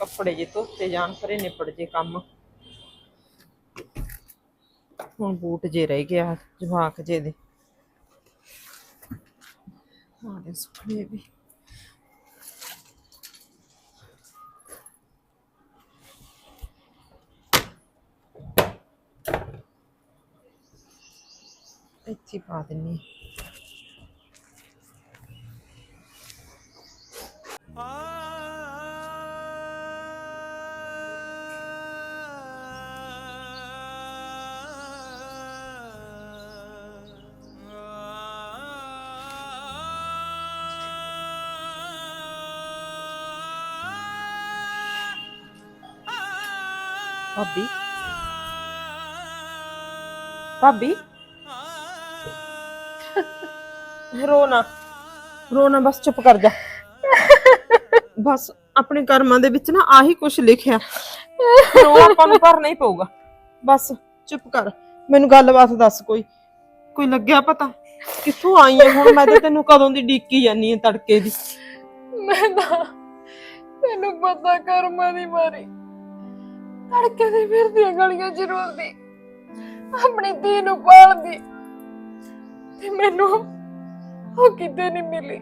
ਕੱਪੜੇ ਜੇ ਧੋਤੇ ਜਾਣ, ਪਰੇ ਨਿਪੜ ਜੇ ਕੰਮ। ਹੁਣ ਬੂਟ ਜੇ ਰਹਿ ਗਿਆ ਜਵਾਕ ਜੇ ਦੇ। ਹਾਂ ਦੇ ਵੀ। ਇੱਥੇ ਪਾ ਦਿੰਨੀ ਹਾਂ। ਭਾਬੀ। ਭਾਬੀ। ਰੋ ਨਾ। ਬਸ ਚੁੱਪ ਕਰ ਜਾ। ਬਸ ਆਪਣੇ ਕਰਮਾਂ ਦੇ ਵਿੱਚ ਨਾ ਆਹੀ ਕੁਝ ਲਿਖਿਆ। ਰੋ ਆਪਾਂ ਨੂੰ ਭਰਨਾ ਹੀ ਪਊਗਾ। ਬਸ ਚੁੱਪ ਕਰ। ਮੈਨੂੰ ਗੱਲਬਾਤ ਦੱਸ ਕੋਈ। ਕੋਈ ਲੱਗਿਆ ਪਤਾ? ਕਿੱਥੋਂ ਆਈ ਹੈ ਹੁਣ? ਮੈਂ ਤਾਂ ਤੈਨੂੰ ਕਦੋਂ ਦੀ ਡੀਕੀ ਜਾਨੀ ਹੈ ਤੜਕੇ ਦੀ। ਮੈਂ ਤਾਂ ਤੈਨੂੰ ਪਤਾ ਕਰਮਾਂ ਦੀ ਮਾਰੀ ਤੜਕੇ ਦੇ ਫਿਰਦੀਆਂ ਗਲੀਆਂ ਚ ਰੋਲਦੀ, ਆਪਣੀ ਧੀ ਨੂੰ ਪਾਲਦੀ ਤੇ ਮੈਨੂੰ ਉਹ ਕਿਤੇ ਨਹੀਂ ਮਿਲੀ।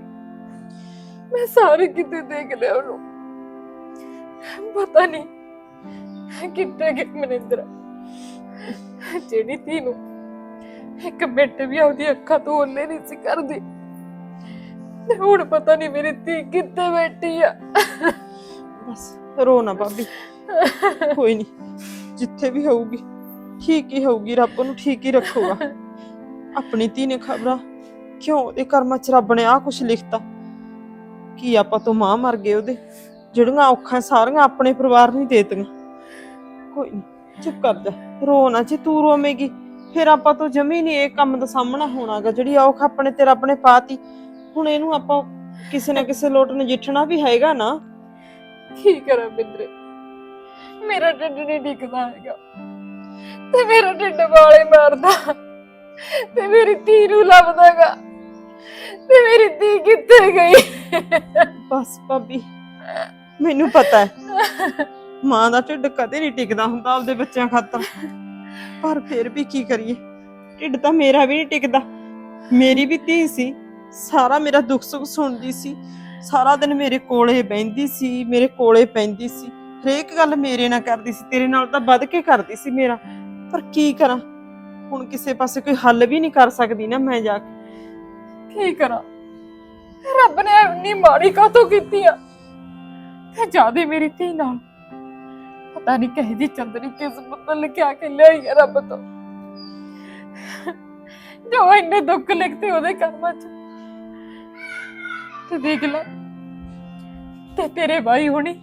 ਮੈਂ ਸਾਰੇ ਕਿਤੇ ਦੇਖ ਲਿਆ ਉਹਨੂੰ। ਪਤਾ ਨਹੀਂ ਕਿੱਥੇ ਗਈ ਮਨਿੰਦਰ। ਜਿਹੜੀ ਧੀ ਨੂੰ ਇੱਕ ਮਿੰਟ ਵੀ ਉਹਦੀ ਅੱਖਾਂ ਤੋਂ ਉਹਨੇ ਨਹੀਂ ਸੀ ਕਰਦੀ। ਤੇ ਹੁਣ ਪਤਾ ਨਹੀਂ ਮੇਰੀ ਧੀ ਕਿੱਥੇ ਬੈਠੀ ਆ। ਬਸ ਰੋ ਨਾ ਭਾਬੀ। ਕੋਈ ਨਹੀਂ ਜਿੱਥੇ ਵੀ ਹੋਊਗੀ, ਠੀਕ ਹੀ ਹੋਊਗੀ, ਰੱਬ ਨੂੰ ਠੀਕ ਹੀ ਰੱਖੂਗਾ। ਆਪਣੀ ਧੀ ਨੇ ਖਬਰਾਂ ਕਿਉਂ ਉਹਦੇ ਕਰਮਾਂ 'ਚ ਰੱਬ ਨੇ ਆਹ ਕੁਛ ਲਿਖਤਾ? ਕੀ ਆਪਾਂ ਤੋਂ ਮਾਂ ਮਰ ਗਏ ਉਹਦੇ? ਜਿਹੜੀਆਂ ਔਖਾਂ ਸਾਰੀਆਂ ਆਪਣੇ ਪਰਿਵਾਰ ਨੂੰ ਦੇਤੀਆਂ। ਕੋਈ ਨਹੀਂ ਚੁੱਪ ਕਰ ਜਾ, ਰੋ ਨਾ ਜੇ, ਤੂੰ ਰੋਵੇਂਗੀ। ਫਿਰ ਆਪਾਂ ਤੋਂ ਜਮੀ ਨਹੀਂ ਇਹ ਕੰਮ ਦਾ ਸਾਹਮਣਾ ਹੋਣਾਗਾ, ਜਿਹੜੀ ਔਖ ਆਪਣੇ ਤੇ ਰੱਬ ਨੇ ਪਾਤੀ। ਹੁਣ ਇਹਨੂੰ ਆਪਾਂ ਕਿਸੇ ਨਾ ਕਿਸੇ ਲੋਟ ਨਜਿੱਠਣਾ ਵੀ ਹੈਗਾ ਨਾ। ਕੀ ਕਰਾਂ ਬਿੰਦਰੇ? ਮੇਰਾ ਢਿੱਡ ਨਹੀਂ ਡਿੱਗਦਾ ਹੈਗਾ। ਤੇ ਮੇਰਾ ਢਿੱਡ ਵਾਲੇ ਮਾਰਦਾ। ਤੇ ਮੇਰੀ ਧੀ ਨੂੰ ਲੱਭਦਾਗਾ। ਤੇ ਮੇਰੀ ਧੀ ਕਿੱਥੇ ਗਈ? ਬਸ ਭਾਬੀ, ਮੈਨੂੰ ਪਤਾ ਹੈ। ਮਾਂ ਦਾ ਢਿੱਡ ਕਦੇ ਨਹੀਂ ਟਿਕਦਾ ਹੁੰਦਾ ਆਪਦੇ ਬੱਚਿਆਂ ਖਾਤਰ। ਪਰ ਫਿਰ ਵੀ ਕੀ ਕਰੀਏ? ਢਿੱਡ ਤਾਂ ਮੇਰਾ ਵੀ ਨਹੀਂ ਟਿਕਦਾ ਮੇਰੀ ਵੀ ਧੀ ਸੀ। ਸਾਰਾ ਮੇਰਾ ਦੁੱਖ ਸੁੱਖ ਸੁਣਦੀ ਸੀ। ਸਾਰਾ ਦਿਨ ਮੇਰੇ ਕੋਲੇ ਬਹਿੰਦੀ ਸੀ, ਮੇਰੇ ਕੋਲੇ ਪੈਂਦੀ ਸੀ। ਹਰੇਕ ਗੱਲ ਮੇਰੇ ਨਾਲ ਕਰਦੀ ਸੀ, ਤੇਰੇ ਨਾਲ ਤਾਂ ਵੱਧ ਕੇ ਕਰਦੀ ਸੀ ਮੇਰਾ। ਪਰ ਕੀ ਕਰਾਂ? ਹੁਣ ਕਿਸੇ ਪਾਸੇ ਕੋਈ ਹੱਲ ਵੀ ਨਹੀਂ ਕਰ ਸਕਦੀ ਨਾ ਮੈਂ ਜਾ ਕੇ। ਕੀ ਕਰਾਂ? ਰੱਬ ਨੇ ਇੰਨੀ ਮਾੜੀ ਕਾਤੋਂ ਕੀਤੀ ਆ? ਤੇ ਜਾਦੇ ਮੇਰੀ ਧੀ ਨਾਲ। ਪਤਾ ਨਹੀਂ ਕਹੇ ਦੀ ਚੰਦਰੀ ਕਿਸਮਤ ਲਿਖਿਆ ਕੇ ਲਿਆਈ ਆ ਰੱਬ ਤੋਂ। ਜੋ ਇੰਨੇ ਦੁੱਖ ਲਿਖਤੇ ਉਹਦੇ ਕਰਮਾਂ ਚ। ਤੇ ਦੇਖ ਲੈ, ਤੇ ਤੇਰੇ ਭਾਈ ਹੋਣੀ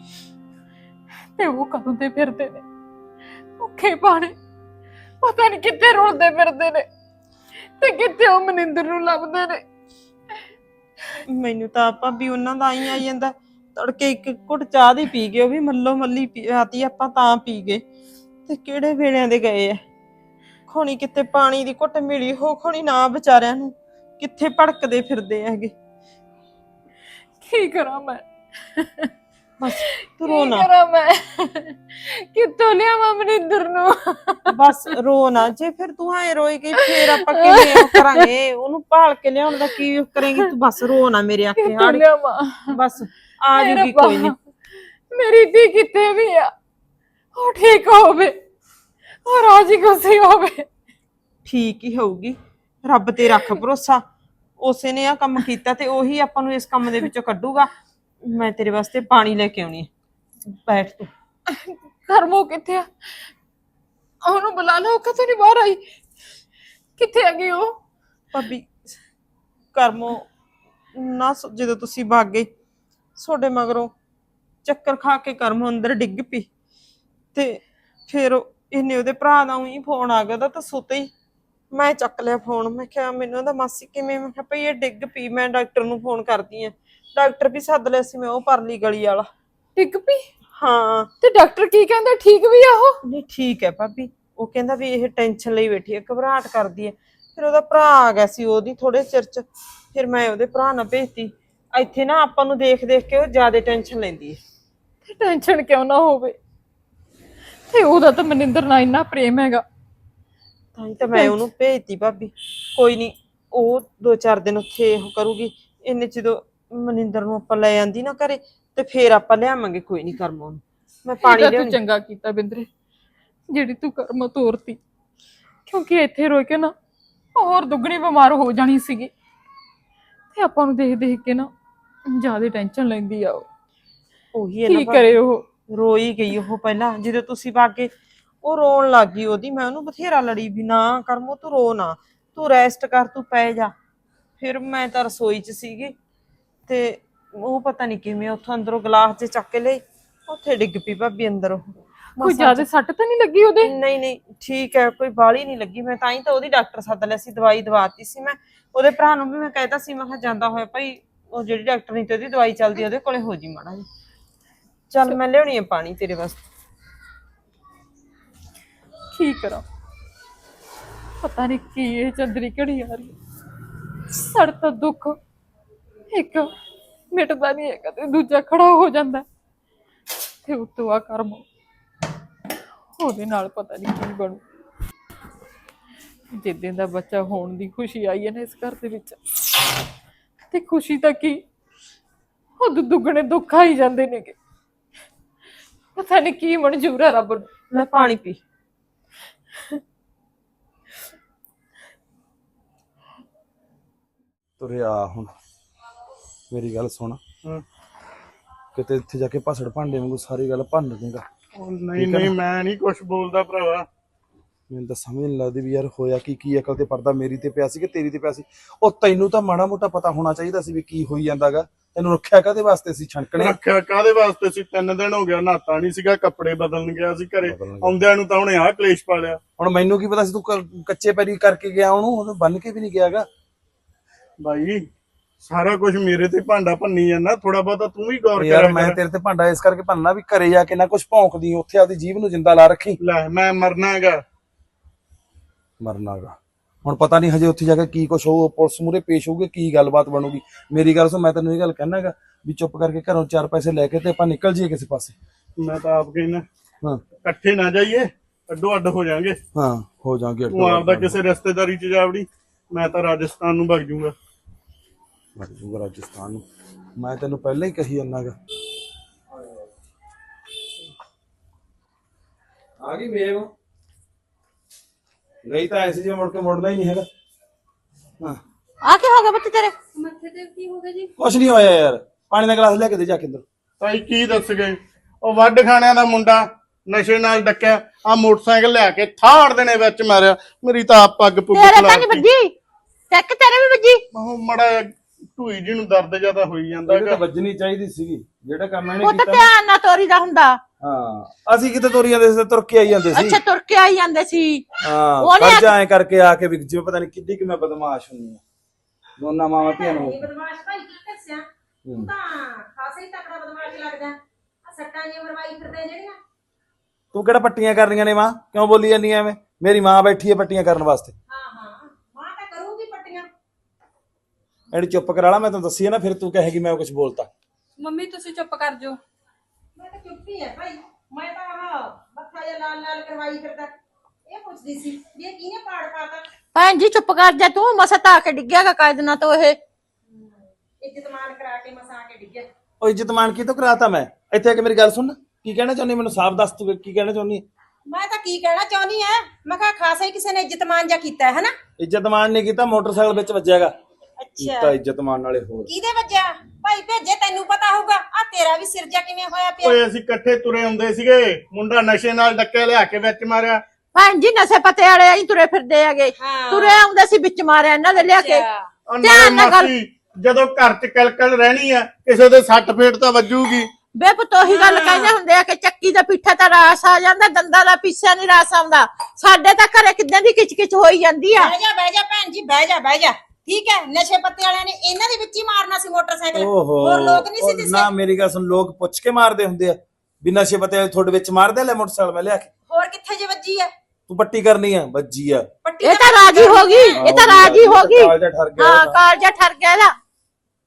ਤੇ ਉਹ ਕਦੋਂ ਦੇ ਫਿਰਦੇ ਨੇ। ਭੁੱਖੇ ਪਾਣੇ। ਪਤਾ ਨਹੀਂ ਕਿੱਥੇ ਰੁਲਦੇ ਫਿਰਦੇ ਨੇ ਤੇ ਕਿੱਥੇ ਉਹ ਮਨਿੰਦਰ ਨੂੰ ਲੱਭਦੇ ਨੇ। ਮੈਨੂੰ ਤਾਂ ਭਾਬੀ ਉਹਨਾਂ ਦਾ ਆਈ ਆਈ ਜਾਂਦਾ। ਤੜਕੇ ਇੱਕ ਘੁੱਟ ਚਾਹ ਦੀ ਪੀ ਗਏ ਉਹ ਵੀ ਮੱਲੋ ਮੱਲੀ ਪੀਤੀ ਆਪਾਂ ਤਾਂ ਪੀ ਗਏ। ਤੇ ਕਿਹੜੇ ਵੇਲਿਆਂ ਦੇ ਗਏ ਐ ਖੋਣੀ ਕਿਤੇ ਪਾਣੀ ਦੀ ਘੁੱਟ ਮਿਲੀ ਹੋ ਖੋਣੀ ਨਾ ਵਿਚਾਰਿਆਂ ਨੂੰ। ਕਿੱਥੇ ਭੜਕਦੇ ਫਿਰਦੇ ਹੈਗੇ। ਕੀ ਕਰਾਂ ਮੈਂ? ਬਸ ਤੂੰ ਰੋ ਨਾ। ਕਰਾਂ ਮੈਂ? ਕਿੱਥੋਂ ਲਿਆਵਾਂ ਮਨਿੰਦਰ ਨੂੰ? ਬਸ ਰੋ ਨਾ ਜੇ ਫਿਰ ਤੂੰ ਐ ਰੋਏਗੀ ਫਿਰ ਆਪਾਂ ਕਿਵੇਂ ਉਹ ਕਰਾਂਗੇ? ਉਹਨੂੰ ਭਾਲ ਕੇ ਲਿਆਉਣ ਦਾ ਕੀ ਕਰੇਂਗੀ? ਤੂੰ ਬਸ ਰੋ ਨਾ ਮੇਰੇ ਆਖੇ ਹਾੜੀ। ਬਸ ਆ ਜੂਗੀ ਕੋਈ ਨਹੀਂ ਮੇਰੀ ਧੀ ਕਿੱਥੇ ਵੀ ਆ? ਉਹ ਠੀਕ ਹੋਵੇ। ਉਹ ਰਾਜੀ ਖੁਸ਼ੀ ਹੋਵੇ। ਠੀਕ ਹੀ ਹੋਊਗੀ। ਰੱਬ ਤੇ ਰੱਖ ਭਰੋਸਾ। ਉਸੇ ਨੇ ਆ ਕੰਮ ਕੀਤਾ ਤੇ ਉਹੀ ਆਪਾਂ ਨੂੰ ਇਸ ਕੰਮ ਦੇ ਵਿੱਚੋਂ ਕੱਢੂਗਾ। ਮੈਂ ਤੇਰੇ ਵਾਸਤੇ ਪਾਣੀ ਲੈ ਕੇ ਆਉਣੀ ਹੈ। ਬੈਠ ਤੂੰ। ਕਰਮੋ ਕਿੱਥੇ ਆ? ਉਹਨੂੰ ਬੁਲਾ ਲਓ ਕਦੋਂ ਨਹੀਂ ਬਾਹਰ ਆਈ। ਕਿੱਥੇ ਆ ਗਈ ਉਹ? ਭਾਬੀ ਕਰਮੋ ਨਾ ਸ- ਜਦੋਂ ਤੁਸੀਂ ਭੱਗ ਗਏ ਤੁਹਾਡੇ ਮਗਰੋਂ ਚੱਕਰ ਖਾ ਕੇ ਕਰਮੋ ਅੰਦਰ ਡਿੱਗ ਪਈ। ਤੇ ਫਿਰ ਉਹ- ਇਹਨੇ ਉਹਦੇ ਭਰਾ ਦਾ ਉਹੀ ਫੋਨ ਆ ਗਿਆ ਉਹਦਾ ਤਾਂ ਸੁੱਤੇ ਹੀ। ਮੈਂ ਚੱਕ ਲਿਆ ਫੋਨ ਮੈਂ ਕਿਹਾ ਮੈਨੂੰ ਉਹਦਾ ਮਾਸੀ ਕਿਵੇਂ? ਮੈਂ ਕਿਹਾ ਭਈ ਇਹ ਡਿੱਗ ਪਈ ਮੈਂ ਡਾਕਟਰ ਨੂੰ ਫੋਨ ਕਰਦੀ ਆ ਡਾਕਟਰ ਵੀ ਸੱਦ ਲਿਆ ਸੀ ਮੈਂ ਉਹ ਪਰਲੀ ਗਲੀ ਵਾਲਾ। ਡਿੱਗ ਪਈ ਹਾਂ। ਤੇ ਡਾਕਟਰ ਕੀ ਕਹਿੰਦਾ ਠੀਕ ਵੀ ਆ ਉਹ? ਨਹੀਂ ਠੀਕ ਹੈ ਭਾਬੀ। ਉਹ ਕਹਿੰਦਾ ਵੀ ਇਹ ਟੈਨਸ਼ਨ ਲਈ ਬੈਠੀ ਹੈ ਘਬਰਾਹਟ ਕਰਦੀ ਹੈ। ਫਿਰ ਉਹਦਾ ਭਰਾ ਆ ਗਿਆ ਸੀ ਉਹਦੀ ਥੋੜੇ ਚਿਰ ਚ। ਫਿਰ ਮੈਂ ਉਹਦੇ ਭਰਾ ਨਾਲ ਭੇਜਤੀ। ਇੱਥੇ ਨਾ ਆਪਾਂ ਨੂੰ ਦੇਖ ਦੇਖ ਕੇ ਉਹ ਜ਼ਿਆਦਾ ਟੈਨਸ਼ਨ ਲੈਂਦੀ ਹੈ। ਤੇ ਟੈਨਸ਼ਨ ਕਿਉਂ ਨਾ ਹੋਵੇ? ਤੇ ਉਹਦਾ ਤਾਂ ਮਨਿੰਦਰ ਨਾਲ ਇੰਨਾ ਪ੍ਰੇਮ ਹੈਗਾ। ਤਾਂ ਹੀ ਤਾਂ ਮੈਂ ਉਹਨੂੰ ਭੇਜਤੀ ਭਾਬੀ। ਕੋਈ ਨਹੀਂ ਉਹ ਦੋ ਚਾਰ ਦਿਨ ਉੱਥੇ ਉਹ ਕਰੂਗੀ। ਇੰਨੇ ਜਦੋਂ ਮਨਿੰਦਰ ਨੂੰ ਆਪਾਂ ਲੈ ਆਂਦੀ ਨਾ ਘਰੇ ਤੇ ਫੇਰ ਆਪਾਂ ਲਿਆਵਾਂਗੇ ਕੋਈ ਨਹੀਂ ਕਰਮ ਉਹਨੂੰ। ਮੈਂ ਪਾਣੀ ਤੂੰ ਲਿਆਉਣੀ। ਚੰਗਾ ਕੀਤਾ ਬਿੰਦਰੇ ਜਿਹੜੀ ਤੂੰ ਕਰਮ ਤੋਰਤੀ। ਕਿਉਂਕਿ ਇੱਥੇ ਰੋ ਕੇ ਨਾ ਹੋਰ ਦੁੱਗਣੀ ਬਿਮਾਰ ਹੋ ਜਾਣੀ ਸੀਗੀ। ਤੇ ਆਪਾਂ ਨੂੰ ਦੇਖ ਦੇਖ ਕੇ ਨਾ ਜ਼ਿਆਦਾ ਟੈਨਸ਼ਨ ਲੈਂਦੀ ਆ ਉਹ। ਉਹੀ ਹੈ ਨਾ ਕੀ। ਕਰੇ ਉਹ? ਰੋਈ ਗਈ ਉਹ ਪਹਿਲਾਂ ਜਦੋਂ ਤੁਸੀਂ ਬਾਗੇ ਉਹ ਰੋਣ ਲੱਗ ਗਈ ਉਹਦੀ। ਮੈਂ ਉਹਨੂੰ ਬਥੇਰਾ ਲੜੀ ਵੀ ਨਾ ਕਰਮੋ ਤੂੰ ਰੋ ਨਾ। ਤੂੰ ਰੈਸਟ ਕਰ ਤੂੰ ਪੈ ਜਾ। ਫਿਰ ਮੈਂ ਤਾਂ ਰਸੋਈ 'ਚ ਸੀਗੀ। ਤੇ ਉਹ ਪਤਾ ਨਹੀਂ ਕਿਵੇਂ ਉੱਥੋਂ ਅੰਦਰੋਂ ਗਲਾਸ 'ਚ ਚੱਕ ਕੇ ਲਈ ਉੱਥੇ ਡਿੱਗ ਪਈ ਭਾਬੀ ਅੰਦਰ। ਉਹ ਕੋਈ ਜ਼ਿਆਦਾ ਸੱਟ ਤਾਂ ਨਹੀਂ ਲੱਗੀ ਉਹਦੇ? ਨਹੀਂ ਨਹੀਂ ਠੀਕ ਹੈ ਕੋਈ ਬਾਲੀ ਨਹੀਂ ਲੱਗੀ। ਮੈਂ ਤਾਂ ਹੀ ਤਾਂ ਉਹਦੀ ਡਾਕਟਰ ਸੱਦ ਲਿਆ ਸੀ ਦਵਾਈ ਦਵਾਤੀ ਸੀ ਮੈਂ। ਉਹਦੇ ਭਰਾ ਨੂੰ ਵੀ ਮੈਂ ਕਹਿਤਾ ਸੀ ਮੈਂ ਕਿਹਾ ਜਾਂਦਾ ਹੋਇਆ ਭਾਈ ਉਹ ਜਿਹੜੀ ਡਾਕਟਰ ਨਹੀਂ ਤੇ ਉਹਦੀ ਦਵਾਈ ਚੱਲਦੀ ਆ, ਉਹਦੇ ਕੋਲੇ ਹੋ ਜੀ ਮਾੜਾ ਜੀ ਚੱਲ ਮੈਂ ਲਿਆਉਣੀ ਹੈ ਪਾਣੀ ਤੇਰੇ ਵਾਸਤੇ। ਕੀ ਕਰਾਂ? ਪਤਾ ਨਹੀਂ ਕੀ ਇਹ ਚੰਦਰੀ ਘੜੀ ਆ ਰਹੀ ਹੈ। ਸਾਡਾ ਤਾਂ ਦੁੱਖ। ਇੱਕ ਮਿਟਦਾ ਨਹੀਂ ਹੈਗਾ ਤੇ ਦੂਜਾ ਖੜਾ ਹੋ ਜਾਂਦਾ। ਤੇ ਉਤੋਂ ਆ ਕਰਮ। ਉਹਦੇ ਨਾਲ ਪਤਾ ਨਹੀਂ ਕੀ ਬਣੂ। ਜਿੱਦਾਂ ਦਾ ਬੱਚਾ ਹੋਣ ਦੀ ਖੁਸ਼ੀ ਆਈ ਹੈ ਨਾ ਇਸ ਘਰ ਦੇ ਵਿੱਚ ਤੇ ਖੁਸ਼ੀ ਤਾਂ ਕੀ? ਉਹ ਦੁੱਗਣੇ ਦੁੱਖ ਆਈ ਜਾਂਦੇ ਨੇਗੇ। ਪਤਾ ਨਹੀਂ ਕੀ ਮਨਜ਼ੂਰ ਹੈ ਰੱਬ ਨੂੰ। ਲੈ ਪਾਣੀ ਪੀ। ਤੁਰਿਆ ਹੁਣ। ਮੇਰੀ ਗੱਲ ਸੁਣ। ਹਾਂ। ਕਿਤੇ ਇੱਥੇ ਜਾ ਕੇ ਭਾਸੜ ਭਾਂਡੇ ਵਾਂਗੂ ਸਾਰੀ ਗੱਲ ਭੰਨ ਦੇਗਾ। ਉਹ ਨਹੀਂ ਨਹੀਂ ਮੈਂ ਨਹੀਂ ਕੁਝ ਬੋਲਦਾ ਭਰਾਵਾ। ਮੈਨੂੰ ਤਾਂ ਸਮਝ ਨਹੀਂ ਲੱਗਦੀ ਵੀ ਯਾਰ ਹੋਇਆ ਕੀ ਕੀ ਅਕਲ ਤੇ ਪਰਦਾ ਮੇਰੀ ਤੇ ਪਿਆ ਸੀ ਕਿ ਤੇਰੀ ਤੇ ਪਿਆ ਸੀ। ਉਹ ਤੈਨੂੰ ਤਾਂ ਮਾੜਾ ਮੋਟਾ ਪਤਾ ਹੋਣਾ ਚਾਹੀਦਾ ਸੀ ਵੀ ਕੀ ਹੋਈ ਜਾਂਦਾਗਾ। ਤੈਨੂੰ ਰੱਖਿਆ ਕਾਦੇ ਵਾਸਤੇ ਸੀ ਛਣਕਣੇ? ਰੱਖਿਆ ਕਾਦੇ ਵਾਸਤੇ ਸੀ? ਤਿੰਨ ਦਿਨ ਹੋ ਗਿਆ ਨਹਾਤਾ ਨਹੀਂ ਸੀਗਾ ਕੱਪੜੇ ਬਦਲਣ ਗਿਆ ਸੀ ਘਰੇ। ਆਉਂਦਿਆਂ ਨੂੰ ਤਾਂ ਉਹਨੇ ਆਹ ਕਲੇਸ਼ ਪਾ ਲਿਆ। ਹੁਣ ਮੈਨੂੰ ਕੀ ਪਤਾ ਸੀ ਤੂੰ ਕੱਚੇ ਪੈਰੀ ਕਰਕੇ ਗਿਆ ਉਹਨੂੰ ਉਹਨੂੰ ਬੰਨ ਕੇ ਵੀ ਨਹੀਂ ਗਿਆਗਾ। ਬਾਈ ਸਾਰਾ ਕੁਝ ਮੇਰੇ ਤੇ ਭਾਂਡਾ ਭੰਨੀ ਜਾਂਦਾ ਥੋੜਾ ਬਹੁਤਾ ਤੂੰ ਵੀ ਗੌਰ ਯਾਰ ਕਰਿਆ ਮੈਂ ਕਰ। ਤੇਰੇ ਤੇ ਭਾਂਡਾ ਇਸ ਕਰਕੇ ਭੰਨਣਾ ਵੀ ਘਰੇ ਜਾ ਕੇ ਨਾ ਕੁਝ ਭੌਂਕਦੀ ਉੱਥੇ ਆਪਦੀ ਜੀਭ ਨੂੰ ਜਿੰਦਾ ਲਾ ਰੱਖੀ। ਲੈ ਮੈਂ ਮਰਨਾ ਹੈਗਾ। ਮਰਨਾਗਾ। ਹੁਣ ਪਤਾ ਨਹੀਂ ਹਜੇ ਉੱਥੇ ਜਾ ਕੇ ਕੀ ਕੁਝ ਹੋਊ ਪੁਲਿਸ ਮੂਰੇ ਪੇਸ਼ ਹੋਊਗੇ ਕੀ ਗੱਲਬਾਤ ਬਣੂਗੀ। ਮੇਰੀ ਗੱਲ ਸੁਣ ਮੈਂ ਤੈਨੂੰ ਇਹ ਗੱਲ ਕਹਿਣਾਗਾ ਵੀ ਚੁੱਪ ਕਰਕੇ ਘਰੋਂ ਚਾਰ ਪੈਸੇ ਲੈ ਕੇ ਤੇ ਆਪਾਂ ਨਿਕਲ ਜਾਈਏ ਕਿਸੇ ਪਾਸੇ। ਮੈਂ ਤਾਂ ਆਪ ਕਹਿੰਦਾ ਹਾਂ। ਇਕੱਠੇ ਨਾ ਜਾਈਏ ਅੱਡੋ ਅੱਡ ਹੋ ਜਾਾਂਗੇ। ਹਾਂ ਹੋ ਜਾਾਂਗੇ ਤੂੰ ਆਪਦਾ ਕਿਸੇ ਰਿਸ਼ਤੇਦਾਰੀ ਚ ਜਾਵੜੀ ਮੈਂ ਤਾਂ ਰਾਜਸਥਾਨ ਨੂੰ ਭੱਜ ਜਾਊਂਗਾ ਜੂਗਾ ਰਾਜਸਥਾਨ ਨੂੰ। ਮੈਂ ਤੈਨੂੰ ਪਹਿਲਾਂ ਹੀ ਕਹੀ ਜਾਂਦਾਗਾ ਆ ਗਈ ਮੇਵ ਨਹੀਂ ਤਾਂ ਐਸੇ ਜੇ ਮੁੜ ਕੇ ਮੁੜਨਾ ਹੀ ਨਹੀਂ ਹੈਗਾ। ਹਾਂ। ਆ ਕੀ ਹੋ ਗਿਆ ਬੱਤ ਤੇਰੇ? ਕੁਛ ਨਹੀਂ ਹੋਇਆ ਯਾਰ। ਪਾਣੀ ਦਾ ਗਲਾਸ ਲੈ ਕੇ ਦੇ ਜਾ ਕੇ ਅੰਦਰ। ਤਾਈ ਕੀ ਦੱਸ ਗਏ? ਉਹ ਵੱਡ ਖਾਣਿਆਂ ਦਾ ਮੁੰਡਾ ਨਸ਼ੇ ਨਾਲ ਡੱਕਿਆ ਆ ਮੋਟਰਸਾਈਕਲ ਲਿਆ ਕੇ ਥਾੜ ਦੇਣੇ ਵਿੱਚ ਮਾਰਿਆ। ਮੇਰੀ ਤਾਂ ਆਪ ਪੱਗ ਪੁੱਗ ਤੇਰੇ ਤਾਂ। ਨਹੀਂ ਵੱਜੀ। ਟੈਕ ਤੇਰੇ ਵੀ ਵੱਜੀ। ਮੜਾ ਢੂਈ ਜੀ ਨੂੰ ਦਰਦ ਜ਼ਿਆਦਾ ਹੋਈ ਜਾਂਦਾ ਇਹਦੇ ਤਾਂ ਹੈਗਾ। ਵੱਜਣੀ ਚਾਹੀਦੀ ਸੀਗੀ। ਜਿਹੜਾ ਕੰਮ ਇਹਨੇ ਉਹ ਤਾਂ ਕੀਤਾ ਧਿਆਨ ਨਾਲ ਤੋਰੀ ਦਾ ਹੁੰਦਾ। ਹਾਂ ਅਸੀਂ ਕਿਤੇ ਤੁਰ ਜਾਂਦੇ ਸੀ ਤੁਰ ਕੇ ਆਈ ਜਾਂਦੇ ਸੀ। ਅੱਛਾ ਤੁਰ ਕੇ ਆਈ ਜਾਂਦੇ ਸੀ। ਹਾਂ ਉਹਨੇ ਫਰਜ ਐ ਕਰਕੇ ਆ ਕੇ ਵੀ ਜਿਵੇਂ ਪਤਾ ਨਹੀਂ ਕਿੱਡੀ ਕਿ ਮੈਂ ਬਦਮਾਸ਼ ਹੁੰਨੀ ਆ। ਦੋਨਾਂ ਮਾਵਾਂ ਧੀਆਂ ਨੂੰ। ਬਦਮਾਸ਼ ਭਾਈ ਕੀ ਦੱਸਿਆ? ਤੂੰ ਤਾਂ ਖਾਸਾ ਹੀ ਤਕੜਾ ਬਦਮਾਸ਼ ਲੱਗਦਾ। ਆ ਸੱਟਾਂ ਜਿਹੀਆਂ ਮਰਵਾਈ ਫਿਰਦੇ ਜਿਹੜੀਆਂ। ਤੂੰ ਕਿਹੜਾ ਪੱਟੀਆਂ ਕਰਨੀਆਂ ਨੇ ਮਾਂ? ਕਿਉਂ ਬੋਲੀ ਜਾਂਦੀ ਐਵੇਂ? ਮੇਰੀ ਮਾਂ ਬੈਠੀ ਹੈ ਪੱਟੀਆਂ ਕਰਨ ਵਾਸਤੇ। ਹਾਂ ਹਾਂ ਮਾਂ ਤਾਂ ਕਰੂਗੀ ਪੱਟੀਆਂ ਐਡੀ ਚੁੱਪ ਕਰਾ ਲਾ ਮੈਂ ਤੈਨੂੰ ਦੱਸੀ ਹੈ ਨਾ ਫਿਰ ਤੂੰ ਕਹੇਗੀ ਮੈਂ ਕੁਝ ਬੋਲਤਾ। ਮੰਮੀ ਤੁਸੀਂ ਚੁੱਪ ਕਰ ਜਾਓ। ਮੈਂ ਤਾਂ ਚੁੱਪ ਹੀ ਹੈ ਭਾਈ। ਮੈਂ ਤਾਂ ਆਹ ਮੱਥਾ ਜਿਹਾ ਲਾਲ ਲਾਲ ਕਰਵਾਈ ਫਿਰਦਾ। ਇਹ ਪੁੱਛਦੀ ਸੀ ਵੀ ਇਹ ਕਿਹਨੇ ਪਾੜ ਪਾਤਾ? ਭੈਣ ਜੀ ਚੁੱਪ ਕਰ ਜਾ ਤੂੰ ਮਸਾ ਤਾਂ ਆ ਕੇ ਡਿੱਗਿਆਗਾ ਕਾਇਦ ਨਾਲ ਤੋਂ ਇਹ। ਇੱਜ਼ਤ ਮਾਨ ਕਰਾ ਕੇ ਮਸਾ ਕੇ ਡਿੱਗਿਆ ਉਹ ਇੱਜ਼ਤ ਮਾਨ ਕੀ ਤੋਂ ਕਰਾਤਾ ਮੈਂ? ਇੱਥੇ ਆ ਕੇ ਮੇਰੀ ਗੱਲ ਸੁਣ। ਕੀ ਕਹਿਣਾ ਚਾਹੁੰਦੀ ਮੈਨੂੰ ਸਾਫ਼ ਦੱਸ ਤੂੰ ਕੀ ਕਹਿਣਾ ਚਾਹੁੰਦੀ ਹੈ? ਮੈਂ ਤਾਂ ਕੀ ਕਹਿਣਾ ਚਾਹੁੰਦੀ ਐ ਮੈਂ ਕਿਹਾ ਖਾਸਾ ਹੀ ਕਿਸੇ ਨੇ ਇੱਜ਼ਤ ਮਾਨ ਜਾ ਕੀਤਾ ਹੈ ਹਨਾ? ਇੱਜ਼ਤ ਮਾਨ ਨੇ ਕੀਤਾ ਮੋਟਰਸਾਈਕਲ ਵਿੱਚ ਵੱਜਿਆਗਾ। ਅੱਛਾ। ਕੀਤਾ ਇੱਜ਼ਤ ਮਾਨ ਵਾਲੇ ਹੋਰ। ਕਿਹਦੇ ਵੱਜਿਆ? ਭਾਈ ਭੇਜੇ ਤੈਨੂੰ ਪਤਾ ਹੋਊਗਾ। ਆ ਤੇਰਾ ਵੀ ਸਿਰ ਜਾ ਕਿਵੇਂ ਹੋਇਆ ਪਿਆ? ਓਏ ਅਸੀਂ ਇਕੱਠੇ ਤੁਰੇ ਹੁੰਦੇ ਸੀਗੇ। ਮੁੰਡਾ ਨਸ਼ੇ ਨਾਲ ਡੱਕਿਆ ਲਿਆ ਕੇ ਵਿੱਚ ਮਾਰਿਆ। ਭੈਣ ਜੀ ਨਸ਼ੇ ਪਤੇ ਵਾਲੇ ਆਈ ਤੁਰੇ ਫਿਰਦੇ ਹੈਗੇ। ਹਾਂ। ਤੁਰੇ ਆਉਂਦੇ ਸੀ ਵਿੱਚ ਮਾਰਿਆ ਇਹਨਾਂ ਦੇ ਲਿਆ ਕੇ। ਧਿਆਨ ਨਾਲੇ ਨਾਲ ਗੱਲ- ਮਾਸੀ ਜਦੋਂ ਘਰ 'ਚ ਕਲਕਲ ਰਹਿਣੀ ਆ ਕਿਸੇ ਦੇ ਸੱਟ ਫੇਟ ਤਾਂ ਵੱਜੂਗੀ। ਬੇ ਪੁੱਤ ਉਹੀ ਗੱਲ ਕਹਿੰਦੇ ਹੁੰਦੇ ਆ ਕਿ ਚੱਕੀ ਦੇ ਪਿੱਠੇ ਤਾਂ ਰਾਸ ਆ ਜਾਂਦਾ ਦੰਦਾਂ ਦਾ ਪਿੱਛਾ ਨਹੀਂ ਰਾਸ ਆਉਂਦਾ। ਸਾਡੇ ਤਾਂ ਘਰੇ ਕਿੱਦਾਂ ਦੀ ਕਿਚ-ਕਿਚ ਹੋਈ ਜਾਂਦੀ ਆ। ਬਹਿ ਜਾ ਬਹਿ ਜਾ ਭੈਣ ਜੀ ਬਹਿ ਜਾ ਬਹਿ ਜਾ। ਠੀਕ ਹੈ ਨਸ਼ੇ ਪੱਤੇ ਵਾਲਿਆਂ ਨੇ ਇਹਨਾਂ ਦੇ ਵਿੱਚ ਹੀ ਮਾਰਨਾ ਸੀ ਮੋਟਰਸਾਈਕਲ। ਓਹੋ ਹੋਰ ਲੋਕ ਨਹੀਂ ਸੀ ਉਹ ਦਿਸੇ ਨਾ ਮੇਰੀ ਗੱਲ ਸੁਣ ਲੋਕ ਪੁੱਛ ਕੇ ਮਾਰਦੇ ਹੁੰਦੇ ਆ ਵੀ ਨਸ਼ੇ ਪਤੇ ਤੁਹਾਡੇ ਵਿੱਚ ਮਾਰਦੇ ਲੈ ਮੋਟਰਸਾਈਕਲ ਮੈਂ ਲਿਆ ਕੇ। ਹੋਰ ਕਿੱਥੇ ਜੇ ਵੱਜੀ ਹੈ ਤੂੰ ਪੱਟੀ ਕਰਨੀ ਆ ਵੱਜੀ ਆ। ਪੱਟੀ ਇਹ ਤਾਂ ਰਾਜੀ ਹੋ ਗਈ ਇਹ ਤਾਂ ਰਾਜੀ ਹੋ ਗਈ। ਕਾਲਜਾ ਠਰ ਗਿਆ ਹਾਂ ਉਹਦਾ। ਕਾਲਜਾ ਠਰ ਗਿਆ ਇਹਦਾ।